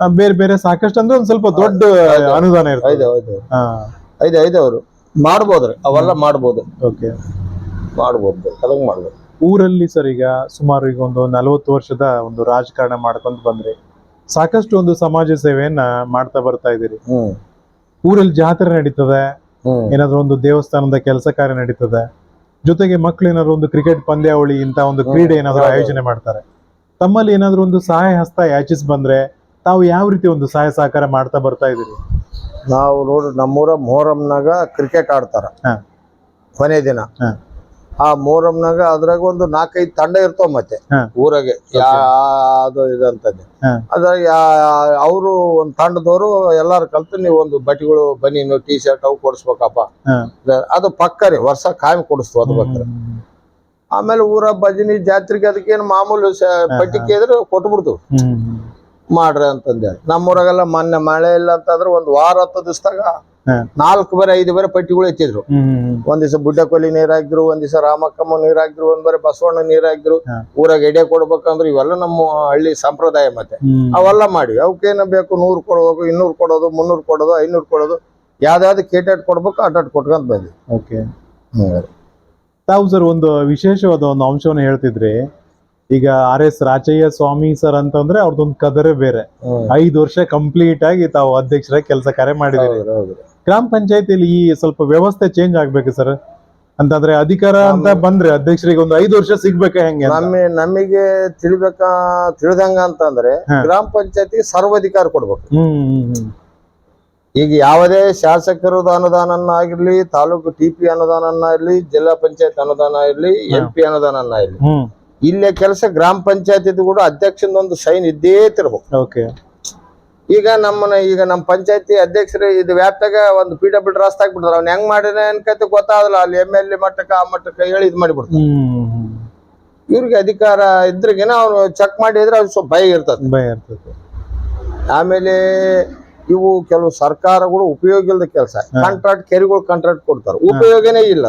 ಬೇರೆ ಬೇರೆ ಸಾಕಷ್ಟು ಅಂದ್ರೆ ಒಂದ್ ಸ್ವಲ್ಪ ದೊಡ್ಡ ಅನುದಾನ ಇರ್ತದೆ. ಐದು ಮಾಡ್ಬೋದ್ರಿ ಅವೆಲ್ಲ ಮಾಡ್ಬೋದು. ಓಕೆ. ಮಾಡ್ಬೋದು ಅದಂಗ್ ಮಾಡ್ಬೋದು. ಊರಲ್ಲಿ ಸರ್ ಈಗ ಸುಮಾರು ಈಗ ಒಂದು ನಲವತ್ತು ವರ್ಷದ ಒಂದು ರಾಜಕಾರಣ ಮಾಡ್ಕೊಂಡು ಬಂದ್ರಿ ಸಾಕಷ್ಟು ಒಂದು ಸಮಾಜ ಸೇವೆಯನ್ನ ಮಾಡ್ತಾ ಬರ್ತಾ ಇದ್ದೀರಿ. ಊರಲ್ಲಿ ಜಾತ್ರೆ ನಡೀತದೆ. ಏನಾದ್ರು ಒಂದು ದೇವಸ್ಥಾನದ ಕೆಲಸ ಕಾರ್ಯ ನಡೀತದೆ. ಜೊತೆಗೆ ಮಕ್ಳು ಏನಾದ್ರು ಒಂದು ಕ್ರಿಕೆಟ್ ಪಂದ್ಯಾವಳಿ ಇಂತ ಒಂದು ಕ್ರೀಡೆ ಏನಾದ್ರು ಆಯೋಜನೆ ಮಾಡ್ತಾರೆ. ತಮ್ಮಲ್ಲಿ ಏನಾದ್ರು ಒಂದು ಸಹಾಯ ಹಸ್ತ ಯಾಚಿಸ್ ಬಂದ್ರೆ ತಾವು ಯಾವ ರೀತಿ ಒಂದು ಸಹಾಯ ಸಹಕಾರ ಮಾಡ್ತಾ ಬರ್ತಾ ಇದೀರಿ ನಾವು ನೋಡ್ರಿ ನಮ್ಮೂರ ಮೊಹರಂನಾಗ ಕ್ರಿಕೆಟ್ ಆಡ್ತಾರ. ಹಾ. ಕೊನೆ ದಿನ. ಹಾ. ಆ ಮೊಹರಂನಾಗ ಅದ್ರಾಗ ಒಂದು ನಾಲ್ಕೈದು ತಂಡ ಇರ್ತಾವ ಮತ್ತೆ. ಊರಾಗೆ ಯಾವ್ದು ಇದಂತದ್ದು ಹಾ. ಅದ್ರಾಗ ಅವರು ಒಂದ್ ತಂಡದವರು ಎಲ್ಲಾರು ಕಲ್ತು ನೀವು ಒಂದು ಬಟ್ಟೆಗಳು ಬನೀನು ಟೀ ಶರ್ಟ್ ಅವು ಕೊಡಿಸ್ಬೇಕಪ್ಪ. ಅದು ಪಕ್ಕ ರೀ ವರ್ಷ ಕಾಯಂ ಕೊಡಿಸ್ತು ಅದು ಬೇಕಾರೆ ಆಮೇಲೆ ಊರ ಭಜನಿ ಜಾತ್ರೆಗೆ ಅದಕ್ಕೇನು ಮಾಮೂಲು ಪಟ್ಟಿ ಕೇಳಿದ್ರೆ ಕೊಟ್ಬಿಡ್ತು. ಮಾಡ್ರಿ ಅಂತಂದೇಳಿ ನಮ್ಮೂರಾಗೆಲ್ಲ ಮೊನ್ನೆ ಮಳೆ ಇಲ್ಲ ಅಂತಂದ್ರೆ ಒಂದ್ ವಾರ ಹತ್ತು ದಿವಸದಾಗ. ನಾಲ್ಕು ಬರ ಐದು ಬರ ಪಟ್ಟಿಗಳು ಎತ್ತಿದ್ರು. ಒಂದ್ ದಿವಸ ಬುಡ್ಡಕೊಲ್ಲಿ ನೀರ್ ಹಾಕಿದ್ರು ಒಂದ್ ದಿವಸ ರಾಮಕ್ಕಮ್ಮ ನೀರ್ ಹಾಕಿದ್ರು ಒಂದ್ ಬರ ಬಸವಣ್ಣ ನೀರ್ ಹಾಕಿದ್ರು. ಊರಾಗ ಎಡೆ ಕೊಡ್ಬೇಕಂದ್ರೆ ಇವೆಲ್ಲ ನಮ್ಮ ಹಳ್ಳಿ ಸಂಪ್ರದಾಯ ಮತ್ತೆ. ಅವೆಲ್ಲ ಮಾಡಿ ಅವಕ್ಕೇನ ಬೇಕು ನೂರ್ ಕೊಡೋದು ಇನ್ನೂರ್ ಕೊಡೋದು ಮುನ್ನೂರು ಕೊಡೋದು ಐನೂರ್ ಕೊಡೋದು. ಯಾವ್ದಾವ್ದು ಕೇಟಾಟ್ ಕೊಡ್ಬೇಕು ಅಡ್ಡಾಟ್ ಕೊಟ್ಕೊಂತ ಬಂದ್ವಿ. ಓಕೆ. ತಾವು ಸರ್ ಒಂದು ವಿಶೇಷವಾದ ಒಂದು ಅಂಶವನ್ನು ಹೇಳ್ತಿದ್ರಿ. ಈಗ R S Rachayya Swamy sir ಅಂತಂದ್ರೆ ಅವ್ರದ್ದೊಂದು ಕದರೆ ಬೇರೆ. ಐದು ವರ್ಷ ಕಂಪ್ಲೀಟ್ ಆಗಿ ತಾವು ಅಧ್ಯಕ್ಷರಾಗಿ ಕೆಲಸ ಕರೆ ಮಾಡಿದಿರಿ ಗ್ರಾಮ ಪಂಚಾಯತಿಯಲ್ಲಿ ಈ ಸ್ವಲ್ಪ ವ್ಯವಸ್ಥೆ ಚೇಂಜ್ ಆಗ್ಬೇಕು ಸರ್ ಅಂತಂದ್ರೆ ಅಧಿಕಾರ ಅಂತ ಬಂದ್ರೆ ಅಧ್ಯಕ್ಷರಿಗೆ ಒಂದು ಐದು ವರ್ಷ ಸಿಗ್ಬೇಕಾ ಹೆಂಗೆ ನಮ್ಮ ನಮಗೆ ತಿಳಿಬೇಕ ತಿಳಿದಂಗ ಅಂತಂದ್ರೆ. ಗ್ರಾಮ ಪಂಚಾಯತಿ ಸರ್ವಾಧಿಕಾರ ಕೊಡ್ಬೇಕು. ಈಗ ಯಾವುದೇ ಶಾಸಕರು ಅನುದಾನ ಆಗಿರ್ಲಿ ತಾಲೂಕು ಟಿ ಪಿ ಅನುದಾನ ಇರ್ಲಿ ಜಿಲ್ಲಾ ಪಂಚಾಯತ್ ಅನುದಾನ ಇರ್ಲಿ ಎಂ ಪಿ ಅನುದಾನ ಇರ್ಲಿ ಇಲ್ಲೇ ಕೆಲಸ ಗ್ರಾಮ ಪಂಚಾಯತಿ ಕೂಡ ಅಧ್ಯಕ್ಷನ ಒಂದು ಸೈನ್ ಇದ್ದೇ ತಿರ್ಬೇಕು ಓಕೆ ಈಗ ನಮ್ಮನ್ನ ಈಗ ನಮ್ಮ ಪಂಚಾಯತಿ ಅಧ್ಯಕ್ಷರು ಇದು ವ್ಯಾಪ್ತಾಗ ಒಂದು ಪಿ ಡಬ್ಲ್ಯೂ ರಾಸ್ತ ಹಾಕ್ಬಿಡ್ತಾರೆ. ಅವ್ನ ಹೆಂಗ್ ಮಾಡಿದ್ರೆ ಅನ್ಕತೆ ಗೊತ್ತಾಗಲ್ಲ. ಅಲ್ಲಿ ಎಂ ಎಲ್ ಎ ಮಟ್ಟಕ್ಕ ಆ ಮಟ್ಟಕ್ಕ ಹೇಳಿ ಇದು ಮಾಡಿಬಿಡ್ತಾರೆ. ಇವ್ರಿಗೆ ಅಧಿಕಾರ ಇದ್ರಿಗೇನ ಅವ್ರು ಚೆಕ್ ಮಾಡಿದ್ರೆ ಅದು ಸ್ವಲ್ಪ ಭಯ ಇರ್ತದೆ. ಭಯ ಇರ್ತದೆ. ಆಮೇಲೆ ಇವು ಕೆಲವು ಸರ್ಕಾರಗಳು ಉಪಯೋಗ ಇಲ್ಲದ ಕೆಲಸ. ಕಾಂಟ್ರಾಕ್ಟ್ ಕೆರೆಗಳು ಕಾಂಟ್ರಾಕ್ಟ್ ಕೊಡ್ತಾರೆ. ಉಪಯೋಗನೇ ಇಲ್ಲ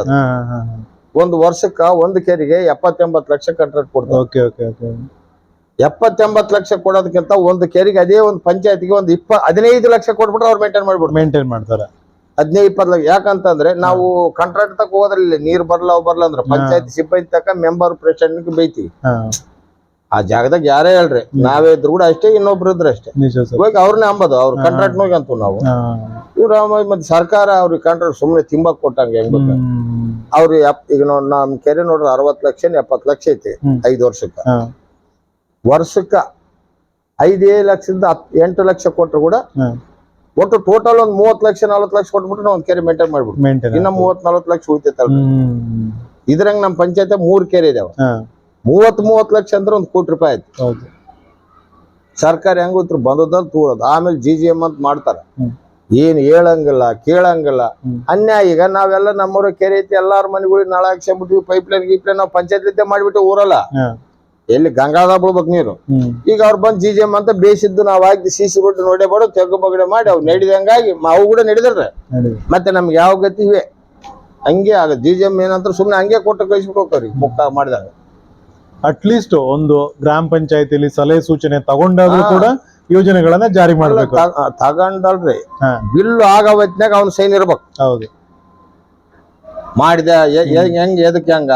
ಒಂದು ವರ್ಷಕ್ಕ ಒಂದು ಕೆರೆಗೆ ಎಪ್ಪತ್ತೆಂಬತ್ತು ಲಕ್ಷ ಕಾಂಟ್ರಾಕ್ಟ್ ಕೊಡ್ತಾರೆ. ಎಪ್ಪತ್ತೆಂಬತ್ತು ಲಕ್ಷ ಕೊಡೋದಕ್ಕಿಂತ ಒಂದು ಕೆರೆಗೆ ಅದೇ ಒಂದು ಪಂಚಾಯತಿಗೆ ಒಂದು ಇಪ್ಪ ಹದಿನೈದು ಲಕ್ಷ ಕೊಟ್ಬಿಟ್ರೆ ಅವ್ರು ಮೇಂಟೈನ್ ಮಾಡ್ಬಿಡ್ತಾರೆ. ಮೇಂಟೈನ್ ಮಾಡ್ತಾರೆ. ಹದಿನೈದು ಇಪ್ಪತ್ತು ಲಕ್ಷ. ಯಾಕಂತಂದ್ರೆ ನಾವು ಕಾಂಟ್ರಾಕ್ಟ್ ತಕ ಹೋದ್ರಲ್ಲಿ ನೀರ್ ಬರ್ಲ ಬರ್ಲ ಅಂದ್ರೆ ಪಂಚಾಯತಿ ಸಿಬ್ಬಂದಿ ತಕ ಮೆಂಬರ್ ಪ್ರೆಸಿಡೆಂಟ್ ಬೈತೀವಿ. ಆ ಜಾಗದಾಗ ಯಾರೇ ಹೇಳ್ರಿ ನಾವೇ ಇದ್ರು ಕೂಡ ಅಷ್ಟೇ ಇನ್ನೊಬ್ರು ಇದ್ರೆ ಅಷ್ಟೇ. ಇವಾಗ ಅವ್ರನ್ನೇ ಅಂಬದು ಅವ್ರ ಕಾಂಟ್ರಾಕ್ಟ್ ನೋಗಂತು ನಾವು. ಹಾ. ಇವ್ರ ಮತ್ತೆ ಸರ್ಕಾರ ಅವ್ರಿಗೆ ಕಾಂಟ್ರಾಕ್ಟ್ ಸುಮ್ಮನೆ ತಿಂಬಕ್ ಕೊಟ್ಟಂಗ ಹೆಂಗ್ ಅವ್ರಿಗೆ ಅವ್ರು ಈಗ ನೋಡ್ ನಮ್ ಕೆರೆ ನೋಡ್ರಿ ಅರವತ್ ಲಕ್ಷ ಎಪ್ಪತ್ ಲಕ್ಷ ಐತಿ. ಐದು ವರ್ಷಕ್ಕ. ವರ್ಷಕ್ಕ ಐದೇ ಲಕ್ಷದಿಂದ ಹತ್ ಎಂಟು ಲಕ್ಷ ಕೊಟ್ಟರು ಕೂಡ ಒಟ್ಟು ಟೋಟಲ್ ಒಂದ್ ಮೂವತ್ ಲಕ್ಷ ನಲ್ವತ್ತು ಲಕ್ಷ ಕೊಟ್ಬಿಟ್ಟು ನಾವು ಒಂದ್ ಕೆರೆ ಮೇಂಟೈನ್ ಮಾಡ್ಬಿಟ್ಟು ಇನ್ನ ಮೂವತ್ ನಲ್ವತ್ ಲಕ್ಷ ಉಳಿತೈತಲ್ಲ ಇದ್ರಂಗ ನಮ್ ಪಂಚಾಯತ್ ಮೂರ್ ಕೆರೆ ಇದಾವ. ಮೂವತ್ ಮೂವತ್ ಲಕ್ಷ ಅಂದ್ರೆ ಒಂದ್ ಕೋಟಿ ರೂಪಾಯಿ ಆಯ್ತು. ಸರ್ಕಾರ ಹೆಂಗ್ ಬಂದದಂತ ಬಂದದಲ್ಲಿ ತೂರೋದು. ಆಮೇಲೆ ಜಿ ಜಿ ಎಂ ಅಂತ ಮಾಡ್ತಾರ. ಏನ್ ಹೇಳಂಗಿಲ್ಲ ಕೇಳಂಗಿಲ್ಲ. ಅನ್ಯಾಯ ಈಗ ನಾವೆಲ್ಲ ನಮ್ಮೂರ ಕೆರೆ ಐತಿ ಎಲ್ಲಾರ ಮನೆಗಳಿಗೆ ನಾಳ ಹಾಕ್ಸ್ಬಿಟ್ಟಿವಿ ಪೈಪ್ ಲೈನ್ ಗೀಪ್ ಲೈನ್ ನಾವು ಪಂಚಾಯತ್ ಮಾಡಿಬಿಟ್ಟು ಊರಲ್ಲ. ಎಲ್ಲಿ ಗಂಗಾದ ಬಿಡ್ಬೇಕು ನೀರು? ಈಗ ಅವ್ರು ಬಂದ್ ಜಿ ಜಿ ಎಂ ಅಂತ ಬೇಸಿದ್ದು ನಾವ್ ಹಾಕಿ ಸಿಸಿ ರೋಡ್ ನೋಡೇ ಬಾಡು ತೆಗ್ಗು ಬಗಡೆ ಮಾಡಿ ಅವ್ರು ನಡೆದಂಗಾಗಿ ಅವು ಕೂಡ ನಡೆದ್ರೆ ಮತ್ತೆ ನಮ್ಗೆ ಯಾವ ಗತಿ ಇವೆ? ಹಂಗೆ ಆಗ ಜಿ ಜಿ ಎಂ ಏನಂತ ಸುಮ್ಮನೆ ಹಂಗೆ ಕೊಟ್ಟು ಕಳಿಸ್ಬಿಟ್ಟು ಹೋಗ್ತಾವ್ರಿ ಮುಕ್ತ ಮಾಡಿದಾಗ. ಅಟ್ಲೀಸ್ಟ್ ಒಂದು ಗ್ರಾಮ ಪಂಚಾಯತಿಲಿ ಸಲಹೆ ಸೂಚನೆ ತಗೊಂಡಾದ್ರೂ ಕೂಡ ಯೋಜನೆಗಳನ್ನ ಜಾರಿ ಮಾಡಬೇಕು. ತಗೊಂಡಲ್ರಿ. ಬಿಲ್ ಆಗೋ ಹೊತ್ನ್ಯಾಗ ಅವ್ನ ಸೈನ್ ಇರ್ಬೇಕು. ಹೌದು. ಮಾಡಿದ ಹೆಂಗ್ ಎದಕ್ಕೆ ಹಂಗ?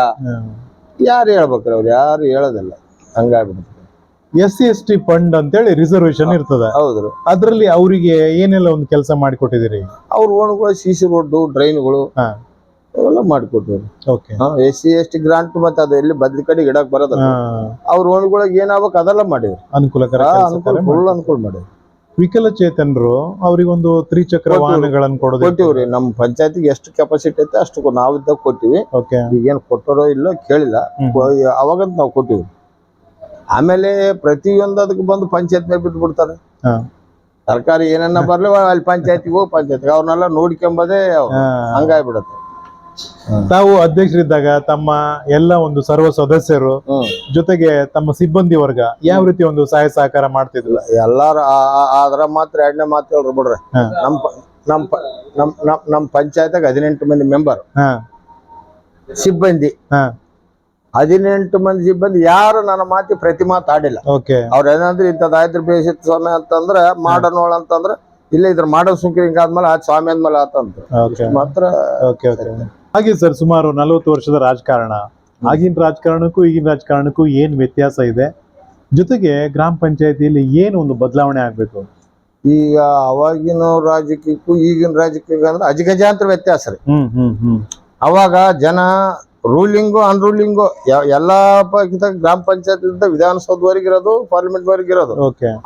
ಯಾರು ಹೇಳ್ಬೇಕ್ರಿ ಅವ್ರು? ಯಾರು ಹೇಳೋದಿಲ್ಲ. ಹಂಗಾಗ್ಬಿಡುತ್ತೆ. S C S T fund ಅಂತೇಳಿ ರಿಸರ್ವೇಶನ್ ಇರ್ತದೆ. ಹೌದ್ರಿ ಅದ್ರಲ್ಲಿ ಅವರಿಗೆ ಏನೆಲ್ಲ ಒಂದು ಕೆಲಸ ಮಾಡಿಕೊಟ್ಟಿದ್ದೀರಿ? ಅವ್ರ ಓಣ್ಗಳು ಸಿ ಸಿ ರೋಡ್ ಡ್ರೈನ್ಗಳು ಹಾ. ಅವೆಲ್ಲ ಮಾಡಿಕೊಟ್ಟಿವ್ರಿ okay S C S T grant ಮತ್ತೆ ಅದು ಎಲ್ಲಿ ಬದ್ಲಿ ಕಡೆ ಇಡಕ್ ಬರೋದ ಅವ್ರ ಓಣ್ಗಳಿಗೆ ಏನಾಗ್ಬೇಕು ಅದೆಲ್ಲ ಮಾಡಿವ್ರಿ ಅನುಕೂಲಕರ ಅನುಕೂಲ ಫುಲ್. ಅನುಕೂಲ ಮಾಡಿವ್ರಿ ವಿಕಲಚೇತನರು ಅವರಿಗೊಂದು ತ್ರಿಚಕ್ರ. ವಾಹನಗಳನ್ನು ಕೊಡೋದು ಕೊಟ್ಟಿವ್ರಿ. ನಮ್ಮ ಪಂಚಾಯತಿಗೆ ಎಷ್ಟು ಕೆಪಾಸಿಟಿ ಐತೆ ಅಷ್ಟು ನಾವಿದ್ದಾಗ ಕೊಟ್ಟಿವಿ. ಓಕೆ ಈಗೇನು ಕೊಟ್ಟರೋ ಇಲ್ಲ ಕೇಳಿಲ್ಲ. ಅವಾಗಂತ ನಾವು ಕೊಟ್ಟಿವಿ. ಆಮೇಲೆ ಪ್ರತಿಯೊಂದು ಅದಕ್ಕೆ ಬಂದು ಪಂಚಾಯತ್ ಮೇಲೆ ಬಿಟ್ಟು ಬಿಡ್ತಾರೆ. ಸರ್ಕಾರ ಏನನ್ನ ಬರ್ಲಿ ಅಲ್ಲಿ ಪಂಚಾಯತಿಗೆ ಹೋಗಿ ಪಂಚಾಯತ್ ಅವ್ರನ್ನೆಲ್ಲ ನೋಡ್ಕೊಂಬದೇ ಹಂಗಾಗ್ಬಿಡತ್ತೆ. ತಾವು ಅಧ್ಯಕ್ಷರಿದ್ದಾಗ ತಮ್ಮ ಎಲ್ಲ ಒಂದು ಸರ್ವ ಸದಸ್ಯರು ಜೊತೆಗೆ ತಮ್ಮ ಸಿಬ್ಬಂದಿ ವರ್ಗ ಯಾವ ರೀತಿ ಒಂದು ಸಹಾಯ ಸಹಕಾರ ಮಾಡ್ತಿದ್ರು? ಎಲ್ಲಾರು ಆದ್ರ ಮಾತ್ರ ಎರಡನೇ ಮಾತು ಹೇಳ್ರಿ ಬಿಡ್ರಿ. ನಮ್ ನಮ್ ನಮ್ ನಮ್ ಪಂಚಾಯತ್ಗೆ ಹದಿನೆಂಟು ಮಂದಿ ಮೆಂಬರ್ ಹಾ. ಸಿಬ್ಬಂದಿ. ಹಾ. ಹದಿನೆಂಟು ಮಂದಿ ಸಿಬ್ಬಂದಿ ಯಾರು ನನ್ನ ಮಾತಿ ಪ್ರತಿ ಮಾತು ಆಡಿಲ್ಲ ಓಕೆ ಅವ್ರ ಏನಂದ್ರೆ ಇಂಥ ದಾಯದ್ರ ಬೇಸಿತ್ ಸ್ವಾಮಿ ಅಂತಂದ್ರ ಮಾಡೋಣ ಅಂತಂದ್ರ ಇಲ್ಲ ಇದ್ರ ಮಾಡೋ ಸುಂಕಿ ಹಿಂಗಾದ್ಮೇಲೆ ಆ ಸ್ವಾಮಿ ಅಂದ್ಮೇಲೆ ಆತಂತ ಮಾತ್ರ ಓಕೆ ಓಕೆ ಹಾಗೆ ಸರ್ ಸುಮಾರು ನಲವತ್ತು ವರ್ಷದ ರಾಜಕಾರಣ. ಆಗಿನ ರಾಜಕಾರಣಕ್ಕೂ ಈಗಿನ ರಾಜಕಾರಣಕ್ಕೂ ಏನ್ ವ್ಯತ್ಯಾಸ ಇದೆ? ಜೊತೆಗೆ ಗ್ರಾಮ ಪಂಚಾಯತಿಯಲ್ಲಿ ಏನು ಒಂದು ಬದಲಾವಣೆ ಆಗ್ಬೇಕು? ಈಗ ಅವಾಗಿನ ರಾಜಕೀಯಕ್ಕೂ ಈಗಿನ ರಾಜಕೀಯ ಅಂದ್ರೆ ಅಜಗಜಾಂತರ ವ್ಯತ್ಯಾಸ ರೀ. ಹ್ಮ್ ಹ್ಮ್ ಹ್ಮ್. ಅವಾಗ ಜನ ರೂಲಿಂಗು ಅನ್ರೂಲಿಂಗು ಎಲ್ಲಾ ಪಕ್ಷದಾಗ ಗ್ರಾಮ ಪಂಚಾಯತ್ ವಿಧಾನಸೌಧವರೆಗೆ ಇರೋದು ಪಾರ್ಲಿಮೆಂಟ್ ವರೆಗೆ ಇರೋದು.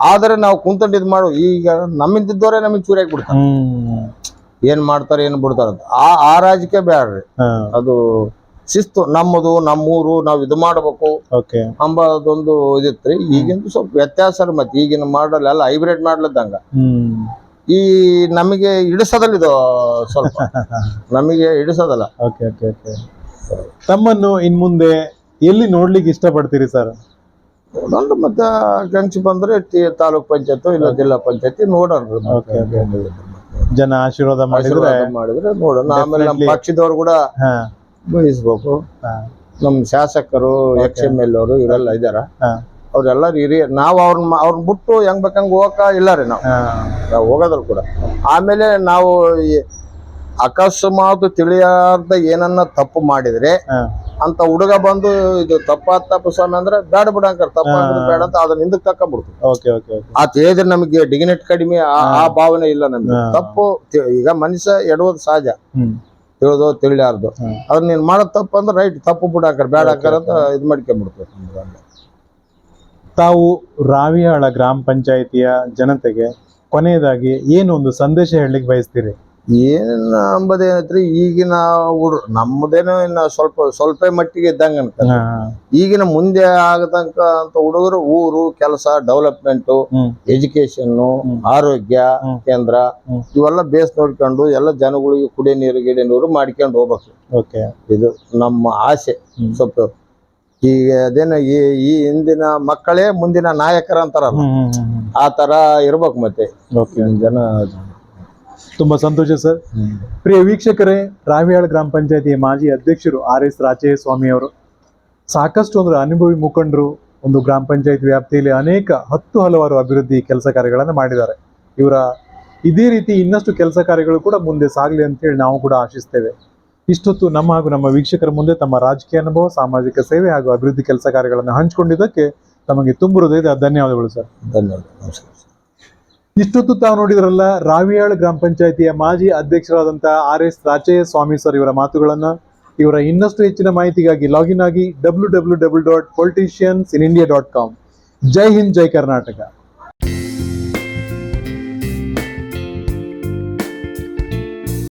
ಆದ್ರೆ ನಾವು ಕುಂತಂಡ್ ಇದ್ ಮಾಡು ಈಗ ನಮ್ಮಿಂದಿದ್ದವರೇ ನಮಗೆ ಚೂರಿ ಬಿಡ್ತಾರೆ. ಹ್ಮ್. ಏನ್ ಮಾಡ್ತಾರೆ ಏನ್ ಬಿಡ್ತಾರ ಆ ಆ ರಾಜಕೀಯ ಬೇಡ್ರಿ. ಅದು ಶಿಸ್ತು ನಮ್ಮದು ನಮ್ಮೂರು ನಾವ್ ಇದು ಮಾಡ್ಬೇಕು. ಅಂಬದೊಂದು ಇದಿತ್ರಿ. ಈಗಿಂದು ಸ್ವಲ್ಪ ವ್ಯತ್ಯಾಸ ಮತ್ತೆ ಈಗಿನ ಮಾಡಲ್ ಎಲ್ಲ ಹೈಬ್ರಿಡ್ ಮಾಡ್ಲದಂಗ ಈ ನಮಗೆ ಇಡಿಸೋದಲ್ಲ ಇದು ಸ್ವಲ್ಪ. ನಮಗೆ ಓಕೆ ತಮ್ಮನ್ನು ಇನ್ ಮುಂದೆ ಎಲ್ಲಿ ನೋಡ್ಲಿಕ್ಕೆ ಇಷ್ಟಪಡ್ತೀರಿ ಸರ್? ನೋಡ್ರಿ ಮತ್ತೆ ಗಂಚಿ ಬಂದ್ರೆ ತಾಲೂಕ್ ಪಂಚಾಯತ್ ಇಲ್ಲ ಜಿಲ್ಲಾ ಪಂಚಾಯತಿ ನೋಡೋಣ. ಜನ ಆಶೀರ್ವಾದ ಮಾಡಿದ್ರೆ ಮಾಡಿದ್ರೆ ನೋಡೋಣ. ಆಮೇಲೆ ನಮ್ಮ. ಪಕ್ಷದವ್ರು ಕೂಡ ಬಯಸ್ಬೇಕು. ಹಾ. ನಮ್ ಶಾಸಕರು ಎಕ್ಸ್ ಎಂ ಎಲ್ ಅವರು ಇವರೆಲ್ಲ ಇದಾರ. ಅವ್ರೆಲ್ಲರೂ ಅವ್ರೆಲ್ಲ ಹಿರಿಯ ನಾವು ಅವ್ರನ್ನ ಅವ್ರನ್ನ ಬಿಟ್ಟು ಹೆಂಗ್ ಬೇಕಂಗ್ ಹೋಗಕ ಇಲ್ಲ ರೀ ನಾವು. ನಾವು ಹೋಗೋದ್ರ ಕೂಡ. ಆಮೇಲೆ ನಾವು ಅಕಸ್ಮಾತ್ ತಿಳಿಯಾರ್ದ ಏನನ್ನ ತಪ್ಪು ಮಾಡಿದ್ರೆ ಅಂತ ಹುಡುಗ ಬಂದು ಇದು ತಪ್ಪ ತಪ್ಪು ಸ್ವಾಮಿ ಅಂದ್ರೆ ಬೇಡ ಬಿಡ ಅಂಕರ್ ತಪ್ಪ ಬೇಡ ಅಂತ ಅದನ್ನ ಹಿಂದಕ್ಕೆ ಓಕೆ ಆ ಹೇಳಿದ್ರೆ ನಮಗೆ ಡಿಗ್ನೆಟ್ ಕಡಿಮೆ ಆ- ಭಾವನೆ ಇಲ್ಲ ನಮ್ಗೆ. ತಪ್ಪು ಈಗ ಮನುಷ್ಯ ಎಡುವುದು ಸಹಜ. ತಿಳಿದೋ ತಿಳಿಯಾರ್ದು. ಅದನ್ನ ನೀನ್ ಮಾಡೋದ್ ತಪ್ಪು ಅಂದ್ರೆ ರೈಟ್ ತಪ್ಪು ಬಿಡ ಅಂಕರ್ ಬೇಡ ಅಂಕರ್ ಅಂತ ಇದು ಮಾಡ್ಕೊಂಡ್ಬಿಡ್ತೇವೆ ತಾವು ರಾವಿಯಾಳ ಗ್ರಾಮ ಪಂಚಾಯಿತಿಯ ಜನತೆಗೆ ಕೊನೆಯದಾಗಿ ಏನು ಒಂದು ಸಂದೇಶ ಹೇಳಲಿಕ್ಕೆ ಬಯಸ್ತೀರಿ? ಏನ್ ಅಂಬದೇನೈತ್ರಿ ಈಗಿನ ಹುಡ್ರು ನಮ್ಮದೇನೋ ಇನ್ನ ಸ್ವಲ್ಪ ಸ್ವಲ್ಪ ಮಟ್ಟಿಗೆ ಇದ್ದಂಗ ಅಂತ ಈಗಿನ ಮುಂದೆ ಆಗತಂಕ ಅಂತ ಹುಡುಗರು ಊರು ಕೆಲಸ ಡೆವಲಪ್ಮೆಂಟ್ ಎಜುಕೇಶನ್ ಆರೋಗ್ಯ ಕೇಂದ್ರ. ಇವೆಲ್ಲ ಬೇಸ್ ನೋಡ್ಕೊಂಡು ಎಲ್ಲ ಜನಗಳಿಗೆ ಕುಡಿ ನೀರು ಗಿಡ ನೀರು ಮಾಡ್ಕೊಂಡು ಹೋಗ್ಬೇಕು. ಓಕೆ. ಇದು ನಮ್ಮ ಆಸೆ. ಸ್ವಲ್ಪ ಈಗ ಅದೇನೋ ಈ ಈ ಹಿಂದಿನ ಮಕ್ಕಳೇ ಮುಂದಿನ ನಾಯಕರ ಅಂತಾರಲ್ಲ ಆತರ. ಆ ತರ ಇರ್ಬೇಕು ಮತ್ತೆ. ಜನ ತುಂಬಾ ಸಂತೋಷ ಸರ್. ಪ್ರಿಯ ವೀಕ್ಷಕರೇ, ರಾವಿಯಾಳ ಗ್ರಾಮ ಪಂಚಾಯತಿಯ ಮಾಜಿ ಅಧ್ಯಕ್ಷರು ಆರ್ ಎಸ್ ರಾಚಯ್ಯ ಸ್ವಾಮಿ ಅವರು ಸಾಕಷ್ಟು ಅಂದ್ರೆ ಅನುಭವಿ ಮುಖಂಡರು ಒಂದು ಗ್ರಾಮ ಪಂಚಾಯತ್ ವ್ಯಾಪ್ತಿಯಲ್ಲಿ ಅನೇಕ ಹತ್ತು ಹಲವಾರು ಅಭಿವೃದ್ಧಿ ಕೆಲಸ ಕಾರ್ಯಗಳನ್ನು ಮಾಡಿದ್ದಾರೆ. ಇವರ ಇದೇ ರೀತಿ ಇನ್ನಷ್ಟು ಕೆಲಸ ಕಾರ್ಯಗಳು ಕೂಡ ಮುಂದೆ ಸಾಗಲಿ ಅಂತೇಳಿ ನಾವು ಕೂಡ ಆಶಿಸ್ತೇವೆ. ಇಷ್ಟೊತ್ತು ನಮ್ಮ ಹಾಗೂ ನಮ್ಮ ವೀಕ್ಷಕರ ಮುಂದೆ ತಮ್ಮ ರಾಜಕೀಯ ಅನುಭವ, ಸಾಮಾಜಿಕ ಸೇವೆ ಹಾಗೂ ಅಭಿವೃದ್ಧಿ ಕೆಲಸ ಕಾರ್ಯಗಳನ್ನು ಹಂಚಿಕೊಂಡಿದ್ದಕ್ಕೆ ತಮಗೆ ತುಂಬ ಹೃದಯದ ಧನ್ಯವಾದಗಳು ಸರ್. ಧನ್ಯವಾದ ನಮಸ್ಕಾರ. ಇಷ್ಟೊತ್ತು ತಾವು ನೋಡಿದ್ರಲ್ಲ, ರಾವಿಯಾಳ್ ಗ್ರಾಮ ಪಂಚಾಯತಿಯ ಮಾಜಿ ಅಧ್ಯಕ್ಷರಾದಂತಹ R S Rachayya Swamy sir ಇವರ ಮಾತುಗಳನ್ನ. ಇವರ ಇನ್ನಷ್ಟು ಹೆಚ್ಚಿನ ಮಾಹಿತಿಗಾಗಿ ಲಾಗಿನ್ ಆಗಿ W W W dot politicians in India dot com. Jai Hind, Jai Karnataka.